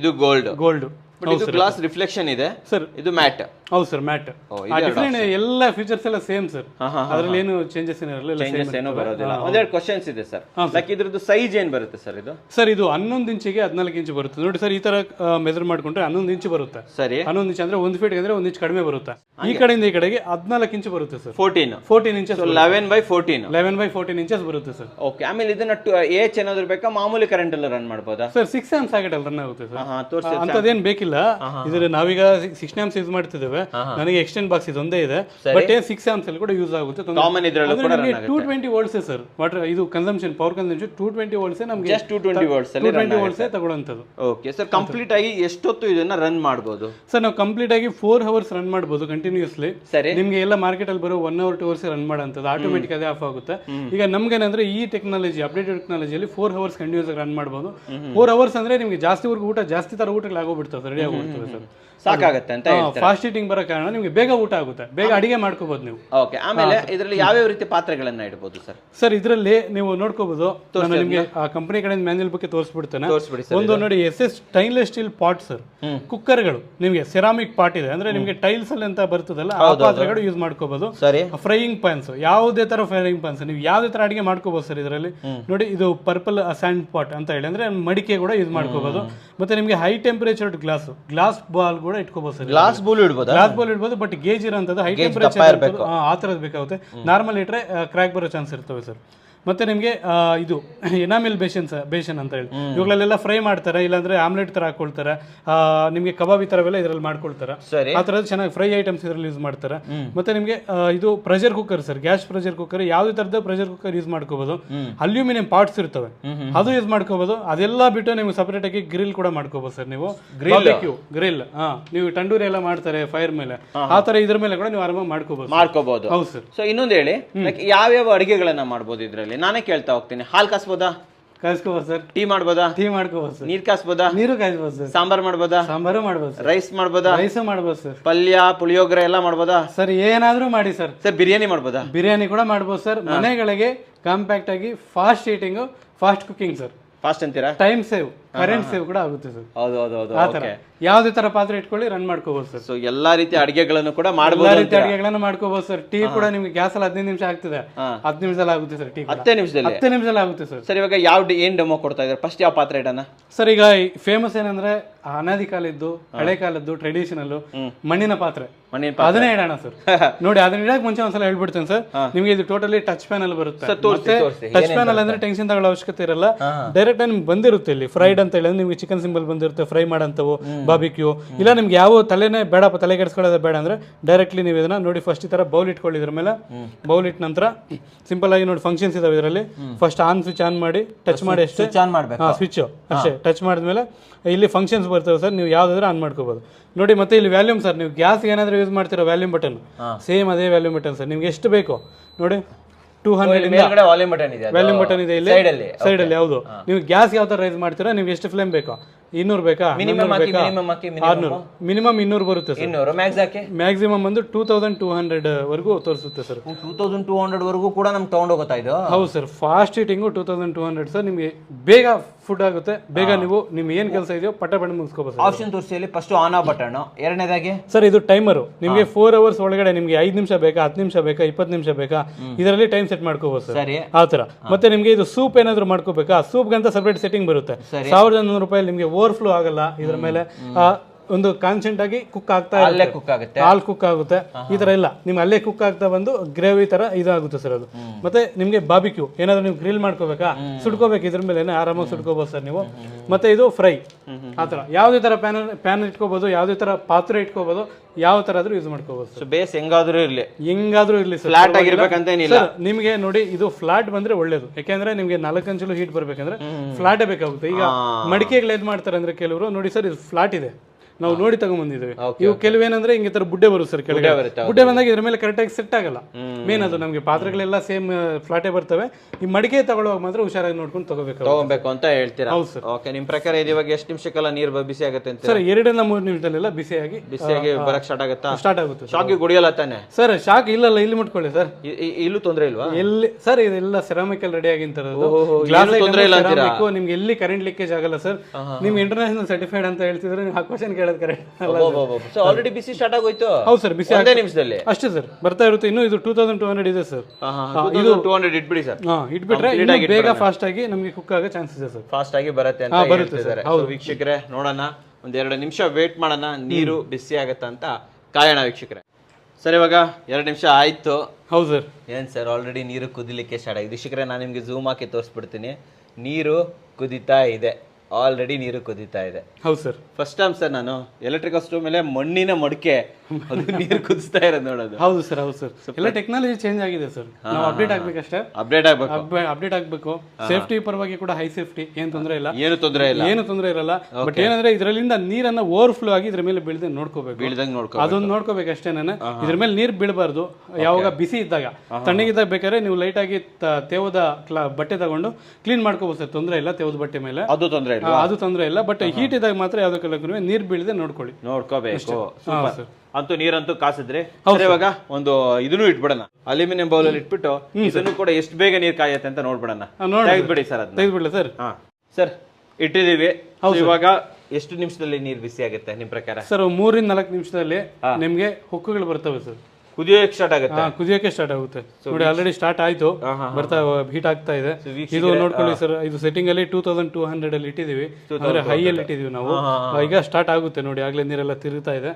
ಇದು ಗೋಲ್ಡ್ ಗೋಲ್ಡ್ ಇದು ಗ್ಲಾಸ್ ರಿಫ್ಲೆಕ್ಷನ್ ಇದೆ ಸರ್ ಇದು ಮ್ಯಾಟ್ ಹೌದು ಸರ್ ಮ್ಯಾಟ್. ಡಿಫ್ರೆಂಟ್ ಎಲ್ಲ ಫೀಚರ್ಸ್ ಎಲ್ಲ ಸೇಮ್ ಸರ್ ಅದ್ರಲ್ಲಿ ಏನು ಚೇಂಜಸ್ ಏನೋ ಇರಲಿಲ್ಲ ಚೇಂಜಸ್ ಏನೋ ಬರೋದಿಲ್ಲ. ಒಂದೆರಡು ಕ್ವಶನ್ಸ್ ಇದೆ ಸರ್ ಲೈಕ್ ಇದ್ರದ್ದು ಸೈಜ್ ಏನು ಬರುತ್ತೆ ಸರ್ ಇದು? ಸರ್ ಇದು ಹನ್ನೊಂದು ಇಂಚಿಗೆ ಹದಿನಾಲ್ಕು ಇಂಚ್ ಬರುತ್ತೆ. ನೋಡಿ ಸರ್ ಈ ತರ ಮೆಜರ್ ಮಾಡ್ಕೊಂಡ್ರೆ ಹನ್ನೊಂದು ಇಂಚ್ ಬರುತ್ತೆ. ಸರಿ. ಹನ್ನೊಂದು ಇಂಚ್ ಅಂದ್ರೆ ಒಂದು ಫೀಟ್ ಅಂದ್ರೆ ಒಂದು ಇಂಚ್ ಕಡಿಮೆ ಬರುತ್ತೆ. ಈ ಕಡೆಯಿಂದ ಈ ಕಡೆಗೆ ಹದಿನಾಲ್ಕು ಇಂಚು ಬರುತ್ತೆ sir fourteen fourteen inches eleven by fourteen eleven by fourteen inches ಬರುತ್ತೆ ಸರ್ ಓಕೆ ಆಮೇಲೆ ಇದನ್ನ ಏಚ್ ಏನಾದ್ರು ಬೇಕಾ? ಮಾಮೂಲಿ ಕರೆಂಟ್ ಎಲ್ಲ ರನ್ ಮಾಡ್ಬೋದಾ? ಸರ್ ಸಿಕ್ಸ್ ಆಮ್ಸ್ ಅಲ್ಲಿ ರನ್ ಆಗುತ್ತೆ ಸರ್ ಅಂತದೇನ್ ಬೇಕಿಲ್ಲ. ಇದ್ರ ನಾವೀಗ ಸಿಕ್ಸ್ ಆಮ್ಸ್ ಯೂಸ್ ಮಾಡ್ತಿದ್ದೇವೆ. ನನಗೆ ಎಕ್ಸ್ಟೆಂಡ್ ಬಾಕ್ಸ್ ಇದೊಂದೇ ಇದೆ. ಬಟ್ ಏನ್ ಸಿಕ್ಸ್ ಆಮ್ಸ್ ಅಲ್ಲಿ ಕೂಡ ಯೂಸ್ ಆಗುತ್ತೆ two twenty volts sir water ಇದು consumption power consumption two twenty volts ನಮಗೆ just two twenty volts two twenty volts ತಗೊಳ್ಳೋಂಥದ್ದು okay sir complete ಆಗಿ ಎಷ್ಟೊತ್ತು ಇದನ್ನ ರನ್ ಮಾಡ್ಬೋದು? ಸರ್ ನಾವು ಕಂಪ್ಲೀಟ್ ಆಗಿ ಫೋರ್ ಅವರ್ಸ್ ರನ್ ಮಾಡ್ಬೋದು ಕಂಟಿನ್ಯೂಸ್ಲಿ ಸರಿ. ನಿಮ್ಗೆ ಎಲ್ಲ ಮಾರ್ಕೆಟ್ ಅಲ್ಲಿ ಬರೋ one hour two hours run ಮಾಡೋಂಥದ್ದು automatic ಅದೇ ಆಫ್ ಆಗುತ್ತೆ. ಈಗ ನಮ್ಗೇನಂದ್ರೆ ಈ ಟೆಕ್ನಾಲಜಿ ಅಪ್ಡೇಟೆಡ್ ಟೆಕ್ನಾಲಜಿಯಲ್ಲಿ ಫೋರ್ ಅವರ್ಸ್ ಕಂಟಿನ್ಯೂಸ್ ರನ್ ಮಾಡ್ಬೋದು. ಫೋರ್ ಅವರ್ಸ್ ಅಂದ್ರೆ ನಿಮ್ಗೆ ಜಾಸ್ತಿ ಊಟ ಜಾಸ್ತಿ ತರ ಊಟಗಳು ಆಗೋಗ್ಬಿಡ್ತದೆ ರೆಡಿ ಆಗೋಗ್ಬಿಡ್ತದೆ ಸರ್ ಸಾಕಾಗುತ್ತೆ ಅಂತ ಫಾಸ್ಟ್ ಈಟಿಂಗ್ ಬರೋ ಕಾರಣ ನಿಮಗೆ ಬೇಗ ಊಟ ಆಗುತ್ತೆ. ಬೇಗ ಅಡಿಗೆ ಮಾಡ್ಕೋಬಹುದು ನೀವು. ಓಕೆ ಆಮೇಲೆ ಇದರಲ್ಲಿ ಯಾವ ರೀತಿ ಪಾತ್ರೆಗಳನ್ನ ಇಡಬಹುದು ಸರ್? ಸರ್ ಇದರಲ್ಲಿ ನೀವು ನೋಡ್ಕೋಬಹುದು ನಿಮಗೆ ಆ ಕಂಪನಿ ಕಡೆಯಿಂದ ಮ್ಯಾನ್ಯಲ್ ಬಗ್ಗೆ ತೋರಿಸ್ಬಿಡ್ತೇನೆ. ತೋರಿಸ್ಬಿಡಿ ಒಂದು ನೋಡಿ S S stainless steel pot sir. ಕುಕ್ಕರ್ಗಳು ನಿಮಗೆ ಸೆರಾಮಿಕ್ ಪಾಟ್ ಇದೆ ಅಂದ್ರೆ ನಿಮಗೆ ಟೈಲ್ಸ್ ಅಲ್ಲಿ ಅಂತ ಬರ್ತದಲ್ಲ ಆ ಪಾತ್ರೆಗಳು ಯೂಸ್ ಮಾಡ್ಕೋಬಹುದು ಫ್ರೈಯಿಂಗ್ ಪ್ಯಾನ್ಸ್ ಯಾವುದೇ ತರ ಫ್ರೈಯಿಂಗ್ ಪ್ಯಾನ್ಸ್ ನೀವು ಯಾವುದೇ ತರ ಅಡಿಗೆ ಮಾಡ್ಕೋಬಹುದು ಸರ್ ಇದರಲ್ಲಿ. ನೋಡಿ ಇದು ಪರ್ಪಲ್ ಸ್ಯಾಂಡ್ ಪಾಟ್ ಅಂತ ಹೇಳಿ ಅಂದ್ರೆ ಮಡಿಕೆ ಕೂಡ ಯೂಸ್ ಮಾಡ್ಕೋಬಹುದು ಮತ್ತೆ ನಿಮಗೆ high temperature glass glass bowl ಕೂಡ ಇಟ್ಕೋಬಹುದು ಸರ್ ಗ್ಲಾಸ್ ಬೋಲ್ ಇಡಬಹುದು ಗ್ಲಾಸ್ ಬಾಲ್ ಇಡಬಹುದು ಬಟ್ ಗೇಜ್ ಇರೋಂಥದ್ದು ಹೈ ಟೆಂಪರೇಚರ್ ಆ ಥರದ್ದು ಬೇಕಾಗುತ್ತೆ. ನಾರ್ಮಲ್ ಇಟ್ರೆ ಕ್ರ್ಯಾಕ್ ಬರೋ ಚಾನ್ಸ್ ಇರ್ತವೆ ಸರ್. ಮತ್ತೆ ನಿಮಗೆ ಇದು ಎನಾಮಿಲ್ ಬೇಷನ್ ಬೇಷನ್ ಅಂತ ಹೇಳಿ. ಇವುಗಳಲ್ಲೆಲ್ಲ ಫ್ರೈ ಮಾಡ್ತಾರೆ ಇಲ್ಲಾಂದ್ರೆ ಆಮ್ಲೆಟ್ ತರ ಹಾಕೊಳ್ತಾರೆ. ನಿಮಗೆ ಕಬಾಬಿ ತರವೆಲ್ಲ ಇದರಲ್ಲಿ ಮಾಡ್ಕೊಳ್ತಾರೆ. ಆ ಥರದ್ದು ಚೆನ್ನಾಗಿ ಫ್ರೈ ಐಟಮ್ಸ್ ಇದರಲ್ಲಿ ಯೂಸ್ ಮಾಡ್ತಾರೆ. ಮತ್ತೆ ನಿಮಗೆ ಇದು pressure cooker sir gas pressure cooker ಯಾವುದೇ ತರದ ಪ್ರೆಷರ್ ಕುಕ್ಕರ್ ಯೂಸ್ ಮಾಡ್ಕೋಬಹುದು ಅಲ್ಯೂಮಿನಿಯಂ ಪಾರ್ಟ್ಸ್ ಇರ್ತವೆ. ಅದು ಯೂಸ್ ಮಾಡ್ಕೋಬಹುದು ಅದೆಲ್ಲ ಬಿಟ್ಟು ನೀವು ಸಪರೇಟ್ ಆಗಿ ಗ್ರಿಲ್ ಕೂಡ ಮಾಡ್ಕೋಬಹುದು ಸರ್ ನೀವು. ಗ್ರಿಲ್ ಹಾ ನೀವು ತಂಡೂರಿ ಎಲ್ಲ ಮಾಡ್ತಾರೆ ಫೈರ್ ಮೇಲೆ. ಆ ತರ ಇದ್ರ ಮೇಲೆ ಕೂಡ ನೀವು ಆರಾಮಾಗಿ ಮಾಡ್ಕೋಬಹುದು ಮಾಡ್ಕೋಬಹುದು ಹೌದು ಸರ್ ಸೊ ಇನ್ನೊಂದು ಹೇಳಿ ಯಾವ ಯಾವ್ಯಾವ ಅಡಿಗೆಗಳನ್ನ ಮಾಡ್ಬೋದು ಇದರಲ್ಲಿ? ನಾನೇ ಕೇಳ್ತಾ ಹೋಗ್ತೀನಿ. ಹಾಲು ಕಾಸ್ಬೋದಾ? ಕಾಯಿಸ್ಕೋಬಹುದು ಸರ್. ಟೀ ಮಾಡ್ಬೋದಾ? ಟೀ ಮಾಡ್ಕೋಬೋದು ಸರ್. ನೀರ್ ಕಾಸ್ಬೋದಾ? ನೀರು ಕಾಯಿಸ್ಬೋದು ಸರ್. ಸಾಂಬಾರ್ ಮಾಡ್ಬೋದಾ? ಸಾಂಬಾರು ಮಾಡ್ಬೋದು ಸರ್. ರೈಸ್ ಮಾಡ್ಬೋದಾ? ರೈಸ್ ಮಾಡ್ಬೋದು ಸರ್. ಪಲ್ಯ ಪುಳಿಯೋಗರೆ ಎಲ್ಲ ಮಾಡ್ಬೋದಾ? ಸರ್ ಏನಾದ್ರೂ ಮಾಡಿ ಸರ್. ಸರ್ ಬಿರಿಯಾನಿ ಮಾಡ್ಬೋದಾ? ಬಿರಿಯಾನಿ ಕೂಡ ಮಾಡ್ಬೋದು ಸರ್. ಮನೆಗಳಿಗೆ ಕಾಂಪ್ಯಾಕ್ಟ್ ಆಗಿ fast eating fast cooking sir. Fast ಅಂತೀರಾ? ಟೈಮ್ ಸೇವ್ ಕರೆಂಟ್ ಸೇವ್ ಕೂಡ ಆಗುತ್ತೆ ಸರ್. ಹೌದು ಹೌದು ಹೌದು. ಆ ತರ ಯಾವುದೇ ತರ ಪಾತ್ರೆ ಇಟ್ಕೊಳ್ಳಿ ರನ್ ಮಾಡ್ಕೋಬಹುದು ಸರ್. ಸೊ ಎಲ್ಲಾ ರೀತಿಯ ಅಡಿಗೆಗಳನ್ನು ಕೂಡ ಎಲ್ಲಾ ಮಾಡ್ಬೋದು ರೀತಿ ಅಡಿಗೆಗಳನ್ನ ಮಾಡ್ಕೋಬಹುದು ಸರ್. ಟೀ ಕೂಡ ನಿಮ್ಗೆ ಗ್ಯಾಸ್ ಅಲ್ಲಿ ಹದಿನೈದು ನಿಮಿಷ ಆಗ್ತದೆ. ಹತ್ತು ನಿಮಿಷದಲ್ಲಿ ಆಗುತ್ತೆ ಸರ್ ಟೀ ಹತ್ತೇ ನಿಮಿಷದಲ್ಲಿ? ಹತ್ತು ನಿಮಿಷದಲ್ಲಿ ಆಗುತ್ತೆ ಸರ್. ಸರ್ ಇವಾಗ ಯಾವ ಡಿ- ಏನ್ ಡೆಮೋ ಕೊಡ್ತಾ ಇದ್ದಾರೆ? ಫಸ್ಟ್ ಯಾವ ಪಾತ್ರೆ ಇಡೋಣ? ಸರ್ ಈಗ ಫೇಮಸ್ ಏನಂದ್ರೆ ಅನಾದಿ ಕಾಲದ್ದು ಹಳೆ ಕಾಲದ್ದು ಟ್ರೆಡಿಷನಲ್ ಮಣ್ಣಿನ ಪಾತ್ರೆ. ಮಣ್ಣಿನ ಅದನ್ನೇ ಇಡೋಣ ಸರ್. ನೋಡಿ ಅದನ್ನ ಇಡಕ್ ಮುಂಚೆ ಒಂದ್ಸಲ ಹೇಳ್ಬಿಡ್ತೇನೆ ಸರ್. ನಿಮ್ಗೆ ಇದು ಟೋಟಲಿ ಟಚ್ ಪ್ಯಾನಲ್ ಬರುತ್ತೆ. ಮತ್ತೆ ಟಚ್ ಪ್ಯಾನಲ್ ಅಂದ್ರೆ ಟೆನ್ಷನ್ ತಗೊಳ್ಳೋ ಅವಶ್ಯಕತೆ ಇರಲ್ಲ. ಡೈರೆಕ್ಟ್ ನಿಮ್ಗೆ ಬಂದಿರುತ್ತೆ ಇಲ್ಲಿ ಫ್ರೈಡ್ ಅಂತ ಹೇಳಿದ್ರೆ ನಿಮ್ಗೆ ಚಿಕನ್ ಸಿಂಬಲ್ ಬಂದಿರುತ್ತೆ ಫ್ರೈ ಮಾಡಂತವು ಬಾಬಿಕ್ಯೂ ಇಲ್ಲ ನಿಮ್ಗೆ ಯಾವ ತಲೆನೇ ಬೇಡಪ್ಪ ತಲೆ ಕೆಡಿಸ್ಕೊಳ್ಳೋದು ಬೇಡ ಅಂದ್ರೆ ಡೈರೆಕ್ಟ್ಲಿ ನೀವು ಇದನ್ನ ನೋಡಿ ಫಸ್ಟ್ ಈ ತರ ಬೌಲ್ ಇಟ್ಕೊಳ್ಳಿ ಇದ್ರ ಮೇಲೆ. ಬೌಲ್ ಇಟ್ಟ ನಂತರ ಸಿಂಪಲ್ ಆಗಿ ನೋಡಿ ಫಂಕ್ಷನ್ಸ್ ಇದಾವೆ ಇದರಲ್ಲಿ. ಫಸ್ಟ್ ಆನ್ ಸ್ವಿಚ್ ಆನ್ ಮಾಡಿ ಟಚ್ ಮಾಡಿ ಅಷ್ಟೇ. ಆನ್ ಮಾಡಬೇಕು. ಹಾ ಸ್ವಿಚ್ ಅಷ್ಟೇ ಟಚ್ ಮಾಡಿದ್ಮೇಲೆ ಇಲ್ಲಿ ಫಂಕ್ಷನ್ಸ್ ಬರ್ತವೆ ಸರ್ ನೀವು ಯಾವ್ದಾದ್ರೂ ಆನ್ ಮಾಡ್ಕೋಬಹುದು ನೋಡಿ ಮತ್ತೆ ಇಲ್ಲಿ ವ್ಯಾಲ್ಯೂಮ್ ಸರ್ ನೀವು ಗ್ಯಾಸ್ ಏನಾದ್ರೂ ಯೂಸ್ ಮಾಡ್ತಿರೋ ವ್ಯಾಲ್ಯೂಮ್ ಬಟನ್ ಸೇಮ್ ಅದೇ ವ್ಯಾಲ್ಯೂಮ್ ಬಟನ್ ಸರ್ ನಿಮ್ಗೆ ಎಷ್ಟು ಬೇಕು? ನೋಡಿ ಟೂ ಹಂಡ್ರೆಡ್ ವಾಲ್ಯೂಮ್ ಬಟನ್ ಇದೆ ವಾಲ್ಯೂಮ್ ಬಟನ್ ಇದೆ ಇಲ್ಲಿ? ಸೈಡ್ ಅಲ್ಲಿ. ಸೈಡ್ ಅಲ್ಲಿ ಹೌದು. ನೀವು ಗ್ಯಾಸ್ ಯಾವ ತರ ರೈಸ್ ಮಾಡ್ತೀರಾ ನೀವು ಎಷ್ಟು ಫ್ಲೇಮ್ ಬೇಕು ಇನ್ನೂರು ಬೇಕಾ? ಮಿನಿಮಮ್ ಹಾಕಿ ಆರ್ನೂರು. ಮಿನಿಮಮ್ ಇನ್ನೂರು ಬರುತ್ತೆ ಸರ್. ಇನ್ನೂರು. ಮ್ಯಾಕ್ಸಿಮಮ್ ಬಂದು ಟೂ ತೌಸಂಡ್ ಟೂ ಹಂಡ್ರೆಡ್ ವರ್ಗೂ ತೋರಿಸುತ್ತೆ sir. Two thousand two hundred ವರೆಗೂ ಕೂಡ ನಮ್ಗೆ ತಗೊಂಡೋಗುತ್ತಾ ಇದು? ಹೌದು sir. Fast heating two thousand two hundred sir. ನಿಮಗೆ ಬೇಗ ಫುಡ್ ಆಗುತ್ತೆ. ಬೇಗ ನೀವು ನಿಮ್ ಏನು ಕೆಲಸ ಇದೆಯೋ ಪಟ ಬಣ್ಣ ಮುಗಿಸ್ಕೋಬೋದು ಆಪ್ಷನ್ ತೋರಿಸಿ ಫಸ್ಟ್ ಆನ್ ಆ ಬಟನ್ ಎರಡನೇದಾಗಿ? ಸರ್ ಇದು ಟೈಮರು ನಿಮಗೆ ಫೋರ್ ಅವರ್ಸ್ ಒಳಗಡೆ ನಿಮಗೆ ಐದು ನಿಮಿಷ ಬೇಕಾ ಹತ್ತು ನಿಮಿಷ ಬೇಕಾ ಇಪ್ಪತ್ತು ನಿಮಿಷ ಬೇಕಾ? ಇದರಲ್ಲಿ ಟೈಮ್ ಸೆಟ್ ಮಾಡ್ಕೋಬೋದು ಸರ್. ಆ ಥರ. ಮತ್ತೆ ನಿಮಗೆ ಇದು ಸೂಪ್ ಏನಾದ್ರು ಮಾಡ್ಕೋಬೇಕಾ? ಸೂಪ್ಗಂತ ಸಪ್ರೇಟ್ ಸೆಟ್ಟಿಂಗ್ ಬರುತ್ತೆ. ಸಾವಿರದ ರೂಪಾಯಿ ನಿಮಗೆ ಓವರ್ಫ್ಲೋ ಆಗಲ್ಲ ಇದರ ಮೇಲೆ ಆ, ಒಂದು ಕಾನ್ಸೆಂಟ್ ಆಗಿ ಕುಕ್ ಆಗ್ತಾ ಅಲ್ಲೇ ಕುಕ್ ಆಗುತ್ತೆ. ಹಾಲ್ ಕುಕ್ ಆಗುತ್ತೆ. ಈ ತರ ಇಲ್ಲ. ನಿಮ್ಗೆ ಅಲ್ಲೇ ಕುಕ್ ಆಗ್ತಾ ಬಂದು ಗ್ರೇವಿ ತರ ಇದಾಗುತ್ತೆ ಸರ್ ಅದು. ಮತ್ತೆ ನಿಮ್ಗೆ ಬಾಬಿಕ್ಯೂ ಏನಾದ್ರು ನೀವು ಗ್ರಿಲ್ ಮಾಡ್ಕೋಬೇಕಾ? ಸುಡ್ಕೋಬೇಕು ಇದ್ರ ಮೇಲೆ ಆರಾಮಾಗಿ ಸುಡ್ಕೋಬಹುದು ಸರ್ ನೀವು. ಮತ್ತೆ ಇದು ಫ್ರೈ ಆ ಯಾವ್ದೇ ಯಾವುದೇ ತರ ಪ್ಯಾನ್ ಪ್ಯಾನ್ ಇಟ್ಕೋಬಹುದು ಯಾವುದೇ ತರ ಪಾತ್ರೆ ಇಟ್ಕೋಬಹುದು ಯಾವ ತರ ಆದ್ರೂ ಯೂಸ್ ಮಾಡ್ಕೋಬಹುದು ಬೇಸ್ ಹೆಂಗಾದ್ರೂ ಇರ್ಲಿ. ಹೆಂಗಾದ್ರೂ ಇರ್ಲಿ ಸರ್. ಫ್ಲಾಟ್ ಆಗಿರ್ಬೇಕಂತ ಏನಿಲ್ಲ. ನಿಮಗೆ ನೋಡಿ ಇದು ಫ್ಲಾಟ್ ಬಂದ್ರೆ ಒಳ್ಳೇದು. ಯಾಕೆಂದ್ರೆ ನಿಮ್ಗೆ ನಾಲ್ಕು ಅಂಚಲು ಹೀಟ್ ಬರ್ಬೇಕಂದ್ರೆ ಫ್ಲಾಟೇ ಬೇಕಾಗುತ್ತೆ. ಈಗ ಮಡಿಕೆಗಳು ಏನ್ ಮಾಡ್ತಾರೆ ಅಂದ್ರೆ ಕೆಲವರು ನೋಡಿ ಸರ್ ಇದು ಫ್ಲಾಟ್ ಇದೆ. ನಾವು ನೋಡಿ ತಗೊಂಡ್ಬಂದಿದ್ದೇವೆ ಇವು ಕೆಲವೇನಂದ್ರೆ ಹಿಂಗೆ ತರ ಬುಡ್ಡೆ ಬರುತ್ತೆ ಸರ್ ಕೆಳಗೆ ಬುಡ್ಡೆ ಬಂದಾಗ ಇದ್ರ ಮೇಲೆ ಕರೆಕ್ಟಾಗಿ ಸೆಟ್ ಆಗಲ್ಲ. ಮೇನ್ ಅದು ನಮಗೆ ಪಾತ್ರೆಗಳೆಲ್ಲ ಸೇಮ್ ಫ್ಲಾಟೇ ಬರ್ತವೆ. ಈ ಮಡಿಕೆ ತಗೊಳ್ಳುವಾಗ ಮಾತ್ರ ಹುಷಾರಾಗಿ ನೋಡ್ಕೊಂಡು ತಗೋಬೇಕು ತಗೋಬೇಕು ಅಂತ ಹೇಳ್ತೀರಾ? ಹೌದು ಸರ್. ಓಕೆ ನಿಮ್ ಪ್ರಕಾರ ಇದು ಇವಾಗ ಎಷ್ಟು ನಿಮಿಷಕ್ಕೆಲ್ಲ ನೀರು ಬಿಸಿ ಆಗುತ್ತೆ ಅಂತ ಸರ್ ಎರಡರಿಂದ ಮೂರು ನಿಮಿಷದಲ್ಲೆಲ್ಲ ಬಿಸಿಯಾಗಿ ಬಿಸಿಯಾಗಿ ಬರಕ್ ಸ್ಟಾರ್ಟ್ ಆಗುತ್ತಾ? ಸ್ಟಾರ್ಟ್ ಆಗುತ್ತೆ ಶಾಕಿಗೆ ಗುಡಿಯಲ್ಲ ತಾನೆ? ಸರ್ ಶಾಕ್ ಇಲ್ಲಲ್ಲ ಇಲ್ಲಿ ಮುಟ್ಕೊಳ್ಳಿ ಸರ್. ಇಲ್ಲೂ ತೊಂದ್ರೆ ಇಲ್ವಾ? ಎಲ್ಲಿ ಸರ್ ಇದೆಲ್ಲ ಸೆರಾಮಿಕ್ ಅಲ್ಲಿ ರೆಡಿ ಗ್ಲಾಸ್ ತೊಂದ್ರೆ ಇಲ್ಲ ಅಂತೀರಾ? ನಿಮ್ಗೆ ಎಲ್ಲಿ ಕರೆಂಟ್ ಲೀಕೇಜ್ ಆಗಲ್ಲ ಸರ್. ನಿಮ್ಗೆ ಇಂಟರ್ನ್ಯಾಷನಲ್ ಸರ್ಟಿಫೈಡ್ ಅಂತ ಹೇಳ್ತಿದ್ರೆ ನೀವು ಆ ಕ್ವಶನ್ ಕೇಳೋದು ಕರೆಕ್ಟ್ ಅಲ್ಲ ಸೊ ಆಲ್ರೆಡಿ ಬಿಸಿ ಸ್ಟಾರ್ಟ್ ಆಗೋಯ್ತು? ಹೌದು ಸರ್ ಬಿಸಿ ಒಂದೇ ನಿಮಿಷದಲ್ಲಿ? ಅಷ್ಟೇ ಸರ್ ಬರ್ತಾ ಇರುತ್ತೆ. ಇನ್ನು ಇದು ಟೂ ತೌಸಂಡ್ ಟೂ ಹಂಡ್ರೆಡ್ ಇದೆ ಸರ್. ಇದು ಟೂ ಹಂಡ್ರೆಡ್ ಇಟ್ಬಿಡಿ ಸರ್. ಹಾ ಇಟ್ಬಿಟ್ರೆ ಬೇಗ ಫಾಸ್ಟ್ ಆಗಿ ನಮಗೆ ಕುಕ್ ಆಗೋ ಚಾನ್ಸಸ್ ಇದೆ ಸರ್. ಫಾಸ್ಟ್ ಆಗಿ ಬರುತ್ತೆ ಅಂತ ಬರುತ್ತೆ ಹೌದು. ವೀಕ್ಷಕರೇ ನೋಡೋಣ. ಒಂದ್ ಎರಡು ನಿಮಿಷ ವೇಟ್ ಮಾಡೋಣ. ನೀರು ಬಿಸಿ ಆಗತ್ತಾ ಅಂತ ಕಾಯೋಣ ವೀಕ್ಷಕರೇ. ಸರ್ ಇವಾಗ ಎರಡು ನಿಮಿಷ ಆಯ್ತು. ಹೌದು ಸರ್. ಏನ್ ಸರ್ ಆಲ್ರೆಡಿ ನೀರು ಕುದಿಲಿಕ್ಕೆ ಸ್ಟಾರ್ಟ್ ಆಗಿದೆ. ವೀಕ್ಷಕರೇ ನಾನು ನಿಮ್ಗೆ ಝೂಮ್ ಹಾಕಿ ತೋರಿಸ್ಬಿಡ್ತೀನಿ. ನೀರು ಕುದಿತಾ ಇದೆ. ಆಲ್ರೆಡಿ ನೀರು ಕುದೀತಾ ಇದೆ. ಹೌದು ಸರ್. ಫಸ್ಟ್ ಟೈಮ್ ಸರ್ ನಾನು ಎಲೆಕ್ಟ್ರಿಕಲ್ ಸ್ಟೋವ್ ಮೇಲೆ ಮಣ್ಣಿನ ಮಡಿಕೆ ಅದು ನೀರು ಕುದಿಸ್ತಾ ಇರೋದು ನೋಡೋದು. ಹೌದು ಸರ್ ಹೌದು ಸರ್. ಎಲ್ಲ ಟೆಕ್ನಾಲಜಿ ಚೇಂಜ್ ಆಗಿದೆ ಸರ್. ನಾವು ಅಪ್ಡೇಟ್ ಆಗ್ಬೇಕಷ್ಟೇ? ಅಪ್ಡೇಟ್ ಆಗ್ಬೇಕು. ಅಪ್ಡೇಟ್ ಆಗ್ಬೇಕು. ಸೇಫ್ಟಿ ಪರವಾಗಿ ಕೂಡ ಹೈ ಸೇಫ್ಟಿ ಏನು ತೊಂದರೆ ಇಲ್ಲ. ಏನು ತೊಂದರೆ ಇಲ್ಲ. ಏನು ತೊಂದರೆ ಇರಲ್ಲ. ಬಟ್ ಏನಂದ್ರೆ ಇದರಲ್ಲಿಂದ ನೀರನ್ನ ಓವರ್ಫ್ಲೋ ಆಗಿ ಇದ್ರ ಮೇಲೆ ಬೀಳದೆ ನೋಡ್ಕೋಬೇಕು. ಬೀಳ್ದಂಗೆ ನೋಡ್ಕೋ ಅದೊಂದು ನೋಡ್ಕೋಬೇಕು ಅಷ್ಟೇ ನಾನು ಇದ್ರ ಮೇಲೆ ನೀರು ಬೀಳಬಾರ್ದು. ಯಾವಾಗ ಬಿಸಿ ಇದ್ದಾಗ. ತಣ್ಣಗಿದ್ದಾಗ ಬೇಕಾದ್ರೆ ನೀವು ಲೈಟ್ ಆಗಿ ತೇವದ ಬಟ್ಟೆ ತಗೊಂಡು ಕ್ಲೀನ್ ಮಾಡ್ಕೋಬಹುದು ಸರ್. ತೊಂದರೆ ಇಲ್ಲ ತೇವದ ಬಟ್ಟೆ ಮೇಲೆ. ಅದು ತೊಂದರೆ ಇಲ್ಲ. ಅದು ತೊಂದರೆ ಇಲ್ಲ. ಬಟ್ ಹೀಟ್ ಇದ್ದಾಗ ಮಾತ್ರ ಯಾವ್ದು ಕಾಲಕ್ಕೂ ನೀರ್ ಬೀಳದೆ ನೋಡ್ಕೊಳ್ಳಿ. ನೋಡ್ಕೋಬೇಕು. ಅಂತೂ ನೀರಂತೂ ಕಾಸಿದ್ರೆ? ಇವಾಗ ಒಂದು ಇದನ್ನು ಇಟ್ಬಿಡೋಣ. ಅಲ್ಯೂಮಿನಿಯಂ ಬೌಲ್ ಅಲ್ಲಿ ಇಟ್ಬಿಟ್ಟು ಇದನ್ನು ಕೂಡ ಎಷ್ಟು ಬೇಗ ನೀರ್ ಕಾಯತ್ತೆ ಅಂತ ನೋಡ್ಬಿಡೋಣ. ನೋಡಿ ತೆಗೆದ್ಬಿಡಿ ಸರ್ ತೆಗೆದ್ಬಿಡ್ಲ ಸರ್? ಹಾ. ಸರ್ ಇಟ್ಟಿದೀವಿ ಇವಾಗ ಎಷ್ಟು ನಿಮಿಷದಲ್ಲಿ ನೀರ್ ಬಿಸಿ ಆಗುತ್ತೆ ನಿಮ್ ಪ್ರಕಾರ? ಸರ್ ಮೂರಿಂದ ನಾಲ್ಕು ನಿಮಿಷದಲ್ಲಿ ನಿಮ್ಗೆ ಹುಕ್ಕುಗಳು ಬರ್ತವೆ ಸರ್. ಕುದಿಯೋಕೆ ಸ್ಟಾರ್ಟ್ ಆಗುತ್ತೆ. ಕುದಿಯೋಕೆ ಸ್ಟಾರ್ಟ್ ಆಗುತ್ತೆ. ನೋಡಿ ಆಲ್ರೆಡಿ ಸ್ಟಾರ್ಟ್ ಆಯ್ತು. ಬರ್ತಾ ಹೀಟ್ ಆಗ್ತಾ ಇದೆ. ಇದು ನೋಡ್ಕೊಳ್ಳಿ ಸರ್ ಇದು ಸೆಟ್ಟಿಂಗ್ ಅಲ್ಲಿ ಟೂ ತೌಸಂಡ್ ಟೂ ಹಂಡ್ರೆಡ್ ಅಲ್ಲಿ ಇಟ್ಟಿದೀವಿ ಅಂದ್ರೆ ಹೈ ಅಲ್ಲಿ ಇಟ್ಟಿದೀವಿ ನಾವು. ಈಗ ಸ್ಟಾರ್ಟ್ ಆಗುತ್ತೆ ನೋಡಿ ಆಗ್ಲೇ ನೀರೆಲ್ಲ ತಿರುಗ್ತಾ ಇದೆ.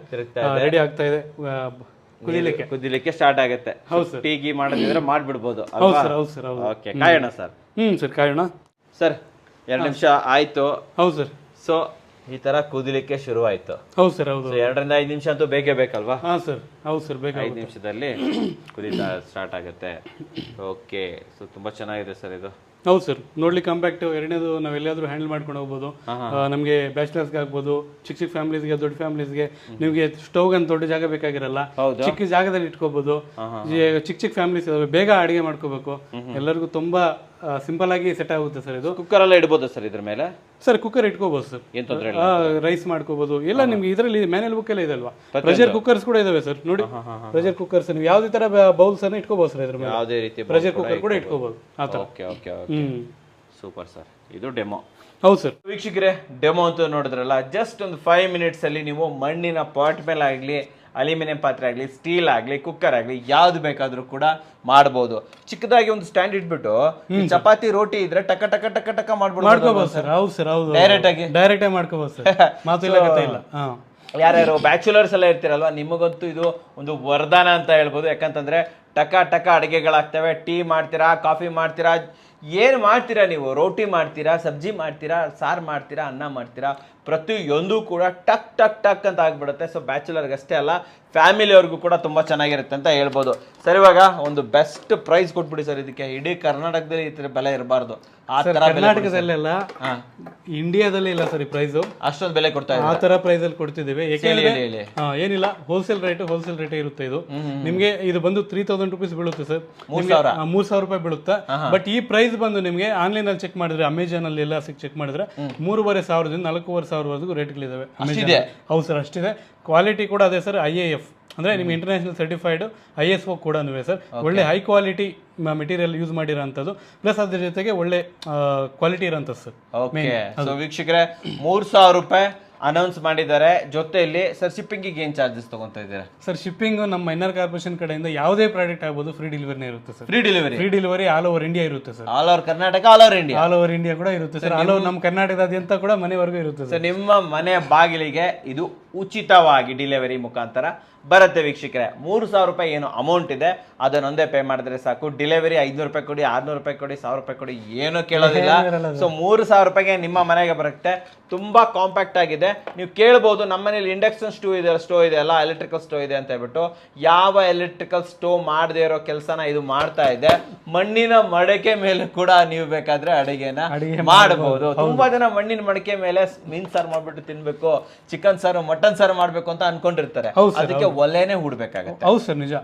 ರೆಡಿ ಆಗ್ತಾ ಇದೆ. ಕುದಿಲಿಕ್ಕೆ. ಕುದಿಲಿಕ್ಕೆ ಸ್ಟಾರ್ಟ್ ಆಗುತ್ತೆ. ಹೌದು ಟೀ ಗೀ ಮಾಡೋದಿದ್ರೆ ಮಾಡ್ಬಿಡ್ಬೋದು ಹೌದು ಸರ್ ಹೌದು ಸರ್ ಹೌದು. ಓಕೆ ಕಾಯೋಣ ಸರ್. ಹ್ಮ್ ಸರ್ ಕಾಯೋಣ. ಸರ್ ಎರಡು ನಿಮಿಷ ಆಯ್ತು. ಹೌದು ಸರ್. ಸೊ ಈ ತರ ಕುದಿಲಿಕ್ಕೆ ಶುರುವಾಯ್ತು. ಹೌದು ಸರ್ ಹೌದು ಎರಡರಿಂದ ಐದು ನಿಮಿಷ ಅಂತೂ ಬೇಕೇ ಬೇಕಲ್ವಾ? ಹಾ ಸರ್ ಹೌದು ಸರ್ ಬೇಕಾಗುತ್ತೆ ಐದು ನಿಮಿಷದಲ್ಲಿ ಕುದೀತಾ ಸ್ಟಾರ್ಟ್ ಆಗುತ್ತೆ. ಓಕೆ ಸೊ ತುಂಬಾ ಚೆನ್ನಾಗಿದೆ ಸರ್ ಇದು. ಹೌದು ಸರ್ ನೋಡ್ಲಿ ಕಾಂಪ್ಯಾಕ್ಟ್ ಎರಡನೇದು ನಾವು ಎಲ್ಲಾದ್ರೂ ಹ್ಯಾಂಡಲ್ ಮಾಡ್ಕೊಂಡು ಹೋಗ್ಬೋದು. ನಮಗೆ ಬ್ಯಾಚಲರ್ಸ್ಗೆ ಆಗ್ಬೋದು ಚಿಕ್ಕ ಚಿಕ್ಕ ಫ್ಯಾಮಿಲೀಸ್ಗೆ ದೊಡ್ಡ ಫ್ಯಾಮಿಲೀಸ್ಗೆ ನಿಮಗೆ ಸ್ಟೌವ್ ಅಂತ ದೊಡ್ಡ ಜಾಗ ಬೇಕಾಗಿರಲ್ಲ. ಚಿಕ್ಕ ಜಾಗದಲ್ಲಿ ಇಟ್ಕೋಬಹುದು ಚಿಕ್ಕ ಚಿಕ್ಕ ಫ್ಯಾಮಿಲೀಸ್ ಬೇಗ ಅಡಿಗೆ ಮಾಡ್ಕೋಬೇಕು. ಎಲ್ಲರಿಗೂ ತುಂಬಾ ಸಿಂಪಲ್ ಆಗಿ ಸೆಟ್ ಆಗುತ್ತೆ ಸರ್ ಇದು. ಕುಕ್ಕರ್ ಎಲ್ಲ ಇಡ್ಬೋದು ಸರ್ ಇದ್ರ ಮೇಲೆ? ಸರ್ ಕುಕ್ಕರ್ ಇಟ್ಕೋಬಹುದು ಸರ್ ಏನ್ ತೊಂದ್ರೆ ರೈಸ್ ಮಾಡ್ಕೋಬಹುದು ಎಲ್ಲ ನಿಮ್ಗೆ ಇದರಲ್ಲಿ ಮ್ಯಾನುಯಲ್ ಬುಕ್ ಎಲ್ಲ ಇದೆ ಅಲ್ವಾ ಪ್ರೆಷರ್ ಕುಕ್ಕರ್ಸ್ ಕೂಡ ಇದಾವೆ ಸರ್ ನೋಡಿ. ಪ್ರೆಷರ್ ಕುಕ್ಕರ್ಸ್ ನೀವು ಯಾವ್ದೇ ತರ ಬೌಲ್ಸ್ ಅನ್ನ ಇಟ್ಕೋಬಹುದು ಸರ್ ಇದ್ರ ಮೇಲೆ. ಯಾವುದೇ ರೀತಿ ಪ್ರೆಷರ್ ಕುಕ್ಕರ್ ಕೂಡ ಇಟ್ಕೋಬಹುದು ಆ ತರ. Okay okay okay hmm. Super sir ಇದು ಡೆಮೋ ಹೌದು ಸರ್ ವೀಕ್ಷಕರೇ ಡೆಮೋ ಅಂತ ನೋಡಿದ್ರಲ್ಲ ಜಸ್ಟ್ ಒಂದು ಫೈವ್ ಮಿನಿಟ್ಸ್ ಅಲ್ಲಿ ನೀವು ಮಣ್ಣಿನ ಪಾಟ್ ಮೇಲೆ ಆಗಲಿ ಅಲ್ಯೂಮಿನಿಯಂ ಪಾತ್ರೆ ಆಗಲಿ ಸ್ಟೀಲ್ ಆಗಲಿ ಕುಕ್ಕರ್ ಆಗಲಿ ಯಾವ್ದು ಬೇಕಾದ್ರೂ ಕೂಡ ಮಾಡ್ಬೋದು. ಚಿಕ್ಕದಾಗಿ ಒಂದು ಸ್ಟ್ಯಾಂಡ್ ಇಟ್ಬಿಟ್ಟು ಈ ಚಪಾತಿ ರೋಟಿ ಇದ್ರೆ ಟಕ ಟಕ ಟಕ ಟಕ ಮಾಡ್ಬೋದು ಮಾಡ್ಕೋಬಹುದು ಸರ್. ಹೌದು ಸರ್ ಹೌದು. ಡೈರೆಕ್ಟ್ ಆಗಿ. ಡೈರೆಕ್ಟ್ ಆಗಿ ಮಾಡ್ಕೋಬಹುದು ಸರ್. ಮಾತು ಇಲ್ಲ ಕಥೆ ಇಲ್ಲ. ಹಾ. ಯಾರ್ಯಾರು ಬ್ಯಾಚುಲರ್ಸ್ ಎಲ್ಲ ಇರ್ತೀರಲ್ವಾ ನಿಮಗಂತೂ ಇದು ಒಂದು ವರದಾನ ಅಂತ ಹೇಳ್ಬೋದು. ಯಾಕಂತಂದ್ರೆ ಟಕ ಟಕ ಅಡುಗೆಗಳಾಗ್ತವೆ. ಟೀ ಮಾಡ್ತೀರಾ ಕಾಫಿ ಮಾಡ್ತೀರಾ ಏನು ಮಾಡ್ತೀರಾ ನೀವು? ರೋಟಿ ಮಾಡ್ತೀರಾ ಸಬ್ಜಿ ಮಾಡ್ತೀರಾ ಸಾರು ಮಾಡ್ತೀರಾ ಅನ್ನ ಮಾಡ್ತೀರಾ? ಪ್ರತಿಯೊಂದು ಕೂಡ ಟಕ್ ಟಕ್ ಟಕ್ ಅಂತ ಆಗ್ಬಿಡುತ್ತೆ. ಸೊ ಬ್ಯಾಚುಲರ್ಗೆ ಅಷ್ಟೇ ಅಲ್ಲ ಫ್ಯಾಮಿಲಿಯವ್ರಿಗೂ ಕೂಡ ತುಂಬ ಚೆನ್ನಾಗಿರುತ್ತೆ ಅಂತ ಹೇಳ್ಬೋದು. ಸರಿ ಇವಾಗ ಒಂದು ಬೆಸ್ಟ್ ಪ್ರೈಸ್ ಕೊಟ್ಬಿಡಿ ಸರ್ ಇದಕ್ಕೆ. ಇಡೀ ಕರ್ನಾಟಕದಲ್ಲಿ ಈ ಥರ ಬೆಲೆ ಇರಬಾರ್ದು. ಆ ಥರ ಕರ್ನಾಟಕದಲ್ಲೆಲ್ಲ. ಇಂಡಿಯಾದಲ್ಲಿ ಇಲ್ಲ ಸರ್ ಈ ಪ್ರೈಸ್ ಅಷ್ಟೊಂದು ಬೆಲೆ ಕೊಡ್ತಾ ಆ ಇದ್ದಾರೆ ತರ ಪ್ರೈಸ್ ಅಲ್ಲಿ ಕೊಡ್ತಿದ್ದೇವೆ. ಹೇಳಿ ಏನಿಲ್ಲ ಹೋಲ್ಸೇಲ್ ರೇಟ್ ಹೋಲ್ಸೇಲ್ ರೇಟ್ ಇರುತ್ತೆ ಇದು. ನಿಮಗೆ ಇದು ಬಂದು ತ್ರೀ ತೌಸಂಡ್ ರುಪೀಸ್ ಬೀಳುತ್ತೆ ಸರ್. ಸಾವಿರ? ಮೂರ್ ಸಾವಿರ ರೂಪಾಯಿ ಬೀಳುತ್ತೆ? ಬಟ್ ಈ ಪ್ರೈಸ್ ಬಂದು ನಿಮಗೆ ಆನ್ಲೈನ್ ಅಲ್ಲಿ ಚೆಕ್ ಮಾಡಿದ್ರೆ ಅಮೆಜಾನ್ ಅಲ್ಲಿ ಎಲ್ಲ ಚೆಕ್ ಮಾಡಿದ್ರೆ ಮೂರುವರೆ ಸಾವಿರದಿಂದ ನಾಲ್ಕೂವರೆ ಸಾವಿರವರೆಗೂ ರೇಟ್ಗಳಿದ್ದಾವೆ. ಅಷ್ಟಿದೆ? ಹೌದು ಸರ್ ಅಷ್ಟಿದೆ. ಕ್ವಾಲಿಟಿ ಕೂಡ ಅದೇ ಸರ್ ಐ ಎ ಎಫ್ ಅಂದ್ರೆ ನಿಮ್ಮ international certified I S O ಕೂಡ ಸರ್. ಒಳ್ಳೆ ಹೈ ಕ್ವಾಲಿಟಿ ಮೆಟೀರಿಯಲ್ ಯೂಸ್ ಮಾಡಿರೋಂಥದ್ದು. ಪ್ಲಸ್ ಅದ್ರ ಜೊತೆಗೆ ಒಳ್ಳೆ ಕ್ವಾಲಿಟಿ ಇರೋಂಥದ್ದು ಸರ್. ಓಕೆ ಸೊ ವೀಕ್ಷಕರೇ ಮೂರ್ ಸಾವಿರ ರೂಪಾಯಿ ಅನೌನ್ಸ್ ಮಾಡಿದ್ದಾರೆ. ಜೊತೆಯಲ್ಲಿ ಸರ್ ಶಿಪ್ಪಿಂಗಿಗೆ ಏನು ಚಾರ್ಜಸ್ ತಗೊಂತಾ ಇದ್ದಾರೆ? ಸರ್ ಶಿಪ್ಪಿಂಗ್ ನಮ್ಮ ಮೈನರ್ ಕಾರ್ಪೊರೇಷನ್ ಕಡೆಯಿಂದ ಯಾವುದೇ ಪ್ರಾಡಕ್ಟ್ ಆಗ್ಬೋದು ಫ್ರೀ ಡೆಲಿವರಿ ಇರುತ್ತೆ sir free delivery free delivery all over India ಇರುತ್ತೆ sir all over Karnataka all over India all over India ಕೂಡ ಇರುತ್ತೆ ಸರ್ ಆಲ್ ಓವರ್ ನಮ್ಮ ಕರ್ನಾಟಕದಾದ್ಯಂತ ಕೂಡ ಮನೆವರೆಗೂ ಇರುತ್ತೆ ಸರ್ ನಿಮ್ಮ ಮನೆ ಬಾಗಿಲಿಗೆ ಇದು ಉಚಿತವಾಗಿ ಡಿಲಿವರಿ ಮುಖಾಂತರ ಬರುತ್ತೆ ವೀಕ್ಷಕರೇ. ಮೂರು ಸಾವಿರ ರೂಪಾಯಿ ಏನು ಅಮೌಂಟ್ ಇದೆ. ಅದನ್ನೊಂದೇ ಪೇ ಮಾಡಿದ್ರೆ ಸಾಕು. ಡಿಲಿವರಿ ಐದ್ನೂರು ರೂಪಾಯಿ ಕೊಡಿ ಆರ್ನೂರು ರೂಪಾಯಿ ಕೊಡಿ ಸಾವಿರ ರೂಪಾಯಿ ಕೊಡಿ ಏನೂ ಕೇಳೋದಿಲ್ಲ. ಸೊ ಮೂರು ಸಾವಿರ ರೂಪಾಯಿಗೆ ನಿಮ್ಮ ಮನೆಗೆ ಬರುತ್ತೆ. ತುಂಬಾ ಕಾಂಪ್ಯಾಕ್ಟ್ ಆಗಿದೆ. ನೀವು ಕೇಳ್ಬೋದು ನಮ್ಮ ಮನೇಲಿ ಇಂಡಕ್ಷನ್ ಸ್ಟೋ ಇದೆ ಸ್ಟೋ ಇದೆ ಅಲ್ಲ ಎಲೆಕ್ಟ್ರಿಕಲ್ ಸ್ಟೋ ಇದೆ ಅಂತ ಹೇಳ್ಬಿಟ್ಟು ಯಾವ ಎಲೆಕ್ಟ್ರಿಕಲ್ ಸ್ಟೋ ಮಾಡದೇ ಇರೋ ಕೆಲಸನ ಇದು ಮಾಡ್ತಾ ಇದೆ ಮಣ್ಣಿನ ಮಡಕೆ ಮೇಲೆ ಕೂಡ ನೀವು ಬೇಕಾದ್ರೆ ಅಡಿಗೆನ ಅಡಿಗೆ ಮಾಡಬಹುದು ತುಂಬಾ ಜನ ಮಣ್ಣಿನ ಮಡಕೆ ಮೇಲೆ ಮೀನ್ ಸಾರು ಮಾಡ್ಬಿಟ್ಟು ತಿನ್ಬೇಕು ಚಿಕನ್ ಸಾರು ಮಟನ್ ಸಾರು ಮಾಡ್ಬೇಕು ಅಂತ ಅನ್ಕೊಂಡಿರ್ತಾರೆ. ಅದಕ್ಕೆ ಒಲೆನೆ ಹುಡ್ಬೇಕಾಗತ್ತೆ. ಹೌದು ಸರ್ ನಿಜ.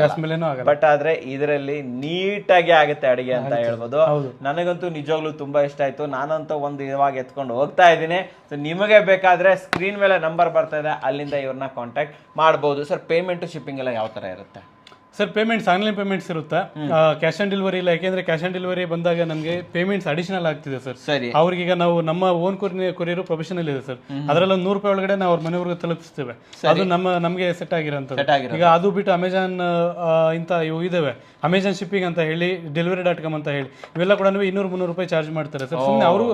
ಗ್ಯಾಸ್ ಮೇಲೇನು ಆಗಲ್ಲ. ಬಟ್ ಆದ್ರೆ ಇದರಲ್ಲಿ ನೀಟಾಗಿ ಆಗುತ್ತೆ ಅಡಿಗೆ ಅಂತ ಹೇಳ್ಬೋದು. ನನಗಂತೂ ನಿಜವಾಗ್ಲೂ ತುಂಬಾ ಇಷ್ಟ ಆಯ್ತು. ನಾನಂತೂ ಒಂದು ಇವಾಗ ಎತ್ಕೊಂಡು ಹೋಗ್ತಾ ಇದ್ದೀನಿ. ಸೊ ನಿಮಗೆ ಬೇಕಾದ್ರೆ ಸ್ಕ್ರೀನ್ ಮೇಲೆ ನಂಬರ್ ಬರ್ತಾ ಇದೆ. ಅಲ್ಲಿಂದ ಇವ್ರನ್ನ ಕಾಂಟ್ಯಾಕ್ಟ್ ಮಾಡ್ಬೋದು. ಸರ್ ಪೇಮೆಂಟ್ ಶಿಪ್ಪಿಂಗ್ ಎಲ್ಲ ಯಾವ ತರ ಇರುತ್ತೆ? ಸರ್ ಪೇಮೆಂಟ್ಸ್ ಆನ್ಲೈನ್ ಪೇಮೆಂಟ್ಸ್ ಇರುತ್ತೆ. ಕ್ಯಾಶ್ ಆನ್ ಡೆಲಿವರಿ ಇಲ್ಲ ಯಾಕೆಂದ್ರೆ ಕ್ಯಾಶ್ ಆನ್ ಡೆಲಿವರಿ ಬಂದಾಗ ನಮಗೆ ಪೇಮೆಂಟ್ಸ್ ಅಡಿಷನಲ್ ಆಗ್ತಿದೆ ಸರ್. ಸರಿ ಅವ್ರಿಗೀಗ ನಾವು ನಮ್ಮ ಓನ್ ಕೊರಿಯರ್ ಪ್ರೊಫೆಷನಲ್ ಇದೆ ಸರ್ ಅದರಲ್ಲಿ ಒಂದು ನೂರು ರೂಪಾಯಿ ಒಳಗಡೆ ನಾವು ಅವ್ರ ಮನೆವರೆಗೂ ತಲುಪಿಸ್ತೇವೆ. ಅದು ನಮ್ಮ ನಮಗೆ ಸೆಟ್ ಆಗಿರೋಂಥದ್ದು. ಈಗ ಅದು ಬಿಟ್ಟು ಅಮೆಜಾನ್ ಇಂಥ ಇವು ಇದಾವೆ. ಅಮೆಜಾನ್ ಶಿಪ್ಪಿಂಗ್ ಅಂತ ಹೇಳಿ ಡೆಲಿವರಿ ಡಾಟ್ ಕಾಮ್ ಅಂತ ಹೇಳಿ ಇವೆಲ್ಲ ಕೂಡ ಇನ್ನೂರು ಮುನ್ನೂರು ರೂಪಾಯಿ ಚಾರ್ಜ್ ಮಾಡ್ತಾರೆ ಸರ್. ಸುಮ್ಮನೆ ಅವರು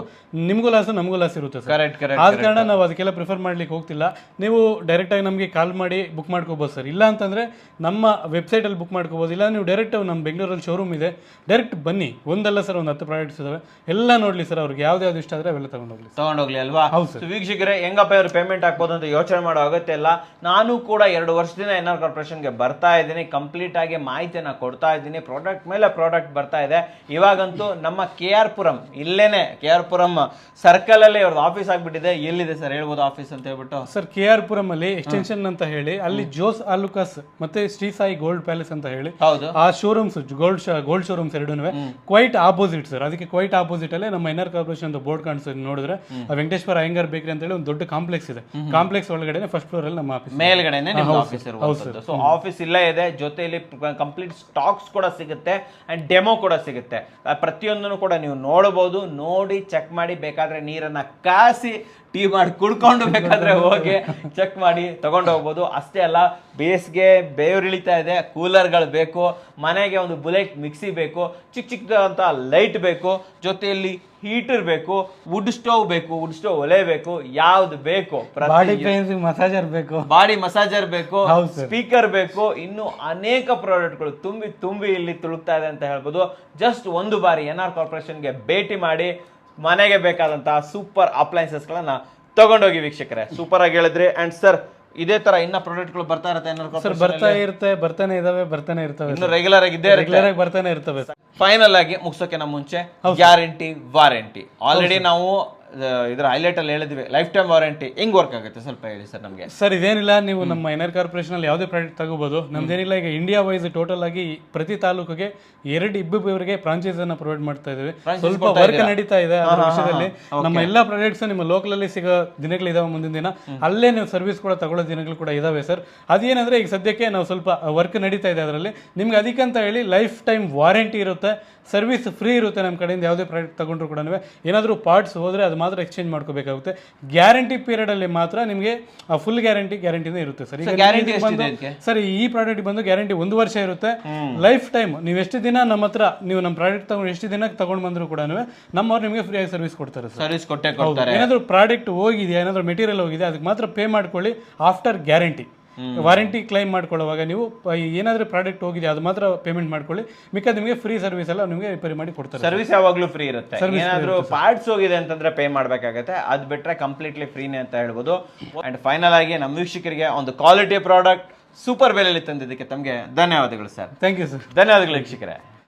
ನಿಮಗೂ ಲಾಸ್ ನಮಗೂ ಲಾಸ್ ಇರುತ್ತೆ ಸರ್. ಕರೆಕ್ಟ್ ಕರೆಕ್ಟ್ ಆದ ಕಾರಣ ನಾವು ಅದಕ್ಕೆಲ್ಲ ಪ್ರಿಫರ್ ಮಾಡ್ಲಿಕ್ಕೆ ಹೋಗ್ತಿಲ್ಲ. ನೀವು ಡೈರೆಕ್ಟ್ ಆಗಿ ನಮಗೆ ಕಾಲ್ ಮಾಡಿ ಬುಕ್ ಮಾಡ್ಕೋಬೋದು ಸರ್. ಇಲ್ಲ ಅಂತಂದ್ರೆ ನಮ್ಮ ವೆಬ್ಸೈಟ್ ಅಲ್ಲಿ ಬುಕ್ ಮಾಡ್ಕೋಬೋದು. ಇಲ್ಲ ನೀವು ಡೈರೆಕ್ಟ್ ನಮ್ಮ ಬೆಂಗಳೂರಲ್ಲಿ ಶೋರೂಮ್ ಇದೆ. ಡೈರೆಕ್ಟ್ ಬನ್ನಿ. ಒಂದಲ್ಲ ಸರ್ ಒಂದು ಹತ್ತು ಪ್ರಾಡಕ್ಟ್ಸ್ ಇದಾವೆ. ಎಲ್ಲ ನೋಡ್ಲಿ ಸರ್ ಅವ್ರಿಗೆ. ಯಾವ್ದು ಯಾವ್ದು ಇಷ್ಟ ಆದ್ರೆ ಅವೆಲ್ಲ ತಗೊಂಡು ಹೋಗ್ಲಿ ತಗೊಂಡೋಗ್ಲಿ ಅಲ್ವಾ. ವೀಕ್ಷಕರೇ ಹೆಂಗಪ್ಪ ಇವರು ಪೇಮೆಂಟ್ ಹಾಕ್ಬೋದು ಅಂತ ಯೋಚನೆ ಮಾಡೋ ಅಗತ್ಯ ಇಲ್ಲ. ನಾನು ಕೂಡ ಎರಡು ವರ್ಷದಿಂದ ಎನ್ ಆರ್ ಕಾರ್ಪೊರೇಷನ್ಗೆ ಬರ್ತಾ ಇದ್ದೀನಿ. ಕಂಪ್ಲೀಟ್ ಆಗಿ ಮಾಹಿತಿಯನ್ನು ಕೊಡ್ತಾ ಇದ್ದೀನಿ. ಪ್ರಾಡಕ್ಟ್ ಮೇಲೆ ಪ್ರಾಡಕ್ಟ್ ಬರ್ತಾ ಇದೆ. ಇವಾಗಂತೂ ನಮ್ಮ ಕೆ ಆರ್ ಪುರಂ ಇಲ್ಲೇನೆ ಕೆ ಆರ್ ಪುರಂ ಸರ್ಕಲ್ ಅಲ್ಲಿ ಅವ್ರದ್ದು ಆಫೀಸ್ ಆಗಿಬಿಟ್ಟಿದೆ. ಎಲ್ಲಿದೆ ಸರ್ ಹೇಳ್ಬೋದು ಆಫೀಸ್ ಅಂತ ಹೇಳ್ಬಿಟ್ಟು. ಸರ್ ಕೆ ಆರ್ ಪುರಂ ಅಲ್ಲಿ ಎಕ್ಸ್ಟೆನ್ಷನ್ ಅಂತ ಹೇಳಿ ಅಲ್ಲಿ ಜೋಸ್ ಅಲುಕಸ್ ಮತ್ತೆ ಶ್ರೀ ಸಾಯಿ ಗೋಲ್ಡ್ ಪ್ಯಾಲೇಸ್ ಅಂತ ಹೇಳಿ ಹೌದು. ಆ ಶೋರೂಮ್ಸ್ ಗೋಲ್ಡ್ ಗೋಲ್ಡ್ ಶೋರೂಮ್ಸ್ ಎರಡೂ ಕ್ವೈಟ್ ಆಪೋಸಿಟ್ ಸರ್ ಅದಕ್ಕೆ ಕ್ವೈಟ್ ಆಪೋಸಿಟ್ ಅಲ್ಲಿ ನಮ್ಮ ಎನ್ ಆರ್ ಕಾರ್ಪೊರೇಷನ್ ಬೋರ್ಡ್ ಕಾಣಿಸ್ತದೆ ನೋಡಿದ್ರೆ ವೆಂಕಟೇಶ್ವರ ಅಯ್ಯಂಗಾರ್ ಬೇಕರಿ ಅಂತ ಹೇಳಿ ಒಂದು ದೊಡ್ಡ ಕಾಂಪ್ಲೆಕ್ಸ್ ಇದೆ. ಕಾಂಪ್ಲೆಕ್ಸ್ ಒಳಗಡೆ ಫಸ್ಟ್ ಫ್ಲೋರ್ ಅಲ್ಲಿ ನಮ್ಮ ಆಫೀಸ್ ಮೇಲ್ಗಡೆ ನಿಮ್ಮ ಆಫೀಸ್ ಸೊ ಆಫೀಸ್ ಇಲ್ಲೇ ಇದೆ. ಜೊತೆಯಲ್ಲಿ ಕಂಪ್ಲೀಟ್ ಸ್ಟಾಕ್ಸ್ ಕೂಡ ಸಿಗುತ್ತೆ ಆ್ಯಂಡ್ ಡೆಮೋ ಕೂಡ ಸಿಗುತ್ತೆ. ಪ್ರತಿಯೊಂದನ್ನು ಕೂಡ ನೀವು ನೋಡ್ಬೋದು ನೋಡಿ ಚೆಕ್ ಮಾಡಿ, ಬೇಕಾದರೆ ನೀರನ್ನು ಕಾಸಿ ಟೀ ಮಾಡಿ ಕುಡ್ಕೊಂಡು ಬೇಕಾದ್ರೆ ಹೋಗಿ ಚೆಕ್ ಮಾಡಿ ತಗೊಂಡು ಹೋಗ್ಬೋದು. ಅಷ್ಟೇ ಅಲ್ಲ ಬೇಸ್ಗೆ ಬೇವ್ರಿಳಿತಾ ಇದೆ ಕೂಲರ್ಗಳು ಬೇಕು ಮನೆಗೆ ಒಂದು ಬುಲೆಟ್ ಮಿಕ್ಸಿ ಬೇಕು ಚಿಕ್ಕ ಚಿಕ್ಕದಂತ ಲೈಟ್ ಬೇಕು ಜೊತೆಯಲ್ಲಿ ಹೀಟರ್ ಬೇಕು ವುಡ್ ಸ್ಟೋವ್ ಬೇಕು ವುಡ್ ಸ್ಟೋವ್ ಒಲೆ ಬೇಕು ಯಾವ್ದು ಬೇಕು? ಮಸಾಜರ್ ಬೇಕು. ಬಾಡಿ ಮಸಾಜರ್ ಬೇಕು ಸ್ಪೀಕರ್ ಬೇಕು ಇನ್ನು ಅನೇಕ ಪ್ರಾಡಕ್ಟ್ಗಳು ತುಂಬಿ ತುಂಬಿ ಇಲ್ಲಿ ತುಳುಕ್ತಾ ಇದೆ ಅಂತ ಹೇಳ್ಬೋದು. ಜಸ್ಟ್ ಒಂದು ಬಾರಿ ಎನ್ ಆರ್ ಕಾರ್ಪೊರೇಷನ್ಗೆ ಭೇಟಿ ಮಾಡಿ ಮನೆಗೆ ಬೇಕಾದಂತಹ ಸೂಪರ್ ಅಪ್ಲೈನ್ಸಸ್ಗಳನ್ನ ತಗೊಂಡೋಗಿ ವೀಕ್ಷಕರೇ. ಸೂಪರ್ ಆಗಿ ಹೇಳಿದ್ರಿ ಅಂಡ್ ಸರ್ ಇದೇ ತರ ಇನ್ನ ಪ್ರಾಡಕ್ಟ್ಗಳು ಬರ್ತಾ ಇರುತ್ತೆ ಸರ್ ಬರ್ತಾ ಇರುತ್ತೆ ಬರ್ತಾನೆ ಇದಾವೆ ಬರ್ತಾನೆ ಇರ್ತವೆ ಇನ್ನು ರೆಗ್ಯುಲರ್ ಆಗಿ ಇದ್ದೇ ರೆಗ್ಯುಲರ್ ಆಗಿ ಬರ್ತಾನೆ ಇರ್ತವೆ ಫೈನಲ್ ಆಗಿ ಮುಗ್ಸೋಕ್ಕಿಂತ ಮುಂಚೆ ಗ್ಯಾರಂಟಿ ವಾರಂಟಿ ಆಲ್ರೆಡಿ ನಾವು ಇದ್ರ ಹೈಲೈಟ್ ಅಲ್ಲಿ ಹೇಳಿದ್ವಿ. ಲೈಫ್ ಟೈಮ್ ವಾರಂಟಿ ಹೆಂಗ್ ವರ್ಕ್ ಆಗುತ್ತೆ? ಸ್ವಲ್ಪ ಹೇಳಿ ಸರ್ ನಮಗೆ. ಸರ್ ಇದೇನಿಲ್ಲ ನೀವು ನಮ್ಮ ಎನರ್ ಆರ್ ಕಾರ್ಪೊರೇಷನ್ ಅಲ್ಲಿ ಯಾವುದೇ ಪ್ರಾಡಕ್ಟ್ ತಗೋಬಹುದು ನಮ್ದೇನಿಲ್ಲ ಈಗ ಇಂಡಿಯಾ ವೈಸ್ ಟೋಟಲ್ ಆಗಿ ಪ್ರತಿ ತಾಲೂಕಿಗೆ ಎರಡು ಇಬ್ಬರಿಗೆ ಫ್ರಾಂಚೈಸ್ ಅನ್ನ ಪ್ರೊವೈಡ್ ಮಾಡ್ತಾ ಇದ್ದೀವಿ. ಸ್ವಲ್ಪ ವರ್ಕ್ ನಡೀತಾ ಇದೆ ಅದರ ವಿಷಯದಲ್ಲಿ. ನಮ್ಮ ಎಲ್ಲಾ ಪ್ರಾಡಕ್ಟ್ಸ್ ನಿಮ್ಮ ಲೋಕಲ್ ಅಲ್ಲಿ ಸಿಗೋ ದಿನಗಳಿದಾವೆ ಮುಂದಿನ ದಿನ. ಅಲ್ಲೇ ನೀವು ಸರ್ವಿಸ್ ಕೂಡ ತಗೊಳ್ಳೋ ದಿನಗಳು ಕೂಡ ಇದಾವೆ ಸರ್. ಅದೇನಂದ್ರೆ ಈಗ ಸದ್ಯಕ್ಕೆ ನಾವು ಸ್ವಲ್ಪ ವರ್ಕ್ ನಡೀತಾ ಇದೆ ಅದರಲ್ಲಿ. ನಿಮ್ಗೆ ಅದಕ್ಕಂತ ಹೇಳಿ ಲೈಫ್ ಟೈಮ್ ವಾರಂಟಿ ಇರುತ್ತೆ. ಸರ್ವಿಸ್ ಫ್ರೀ ಇರುತ್ತೆ ನಮ್ಮ ಕಡೆಯಿಂದ ಯಾವುದೇ ಪ್ರಾಡಕ್ಟ್ ತಗೊಂಡ್ರು ಕೂಡ ಏನಾದರೂ ಪಾರ್ಟ್ಸ್ ಹೋದ್ರೆ ಅದು ಮಾತ್ರ ಎಕ್ಸ್ಚೇಂಜ್ ಮಾಡ್ಕೋಬೇಕಾಗುತ್ತೆ. ಗ್ಯಾರಂಟಿ ಪೀರಿಯಡ್ ಅಲ್ಲಿ ಮಾತ್ರ ನಿಮಗೆ ಫುಲ್ ಗ್ಯಾರಂಟಿ ಗ್ಯಾರಂಟಿನೇ ಇರುತ್ತೆ ಸರ್. ಈಗ ಗ್ಯಾರಂಟಿ ಬಂದು ಸರ್ ಈ ಪ್ರಾಡಕ್ಟ್ ಬಂದು ಗ್ಯಾರಂಟಿ ಒಂದು ವರ್ಷ ಇರುತ್ತೆ. ಲೈಫ್ ಟೈಮ್ ನೀವು ಎಷ್ಟು ದಿನ ನಮ್ಮ ಹತ್ರ ನೀವು ನಮ್ಮ ಪ್ರಾಡಕ್ಟ್ ತಗೊಂಡು ಎಷ್ಟು ದಿನ ತಗೊಂಡು ಬಂದ್ರು ಕೂಡ ನಮ್ಮವ್ರು ನಿಮಗೆ ಫ್ರೀ ಆಗಿ ಸರ್ವಿಸ್ ಕೊಡ್ತಾರೆ ಸರ್. ಸರ್ವಿಸ್ ಕೊಟ್ಟೆ ಏನಾದರೂ ಪ್ರಾಡಕ್ಟ್ ಹೋಗಿದೆಯಾ ಏನಾದರೂ ಮೆಟೀರಿಯಲ್ ಹೋಗಿದೆ ಅದಕ್ಕೆ ಮಾತ್ರ ಪೇ ಮಾಡ್ಕೊಳ್ಳಿ ಆಫ್ಟರ್ ಗ್ಯಾರಂಟಿ ವಾರಂಟಿ ಕ್ಲೈಮ್ ಮಾಡ್ಕೊಳ್ಳುವಾಗ ನೀವು ಏನಾದರೂ ಪ್ರಾಡಕ್ಟ್ ಹೋಗಿದೆ ಅದು ಮಾತ್ರ ಪೇಮೆಂಟ್ ಮಾಡ್ಕೊಳ್ಳಿ. ಮಿಕ್ಕ ನಿಮಗೆ ಫ್ರೀ ಸರ್ವಿಸ್ ಎಲ್ಲ ನಿಮಗೆ ರಿಪೇರಿ ಮಾಡಿ ಕೊಡ್ತಾರೆ. ಸರ್ವಿಸ್ ಯಾವಾಗಲೂ ಫ್ರೀ ಇರುತ್ತೆ. ಏನಾದರೂ ಪಾರ್ಟ್ಸ್ ಹೋಗಿದೆ ಅಂತಂದ್ರೆ ಪೇ ಮಾಡ್ಬೇಕಾಗತ್ತೆ. ಅದ್ ಬಿಟ್ರೆ ಕಂಪ್ಲೀಟ್ಲಿ ಫ್ರೀನೇ ಅಂತ ಹೇಳ್ಬೋದು. ಅಂಡ್ ಫೈನಲ್ ಆಗಿ ನಮ್ಮ ವೀಕ್ಷಕರಿಗೆ ಒಂದು ಕ್ವಾಲಿಟಿ ಪ್ರಾಡಕ್ಟ್ ಸೂಪರ್ ಬೆಲೆಯಲ್ಲಿ ತಂದಿದ್ದಕ್ಕೆ ತಮಗೆ ಧನ್ಯವಾದಗಳು ಸರ್. ಥ್ಯಾಂಕ್ ಯು ಸರ್ ಧನ್ಯವಾದಗಳು ವೀಕ್ಷಕರೇ.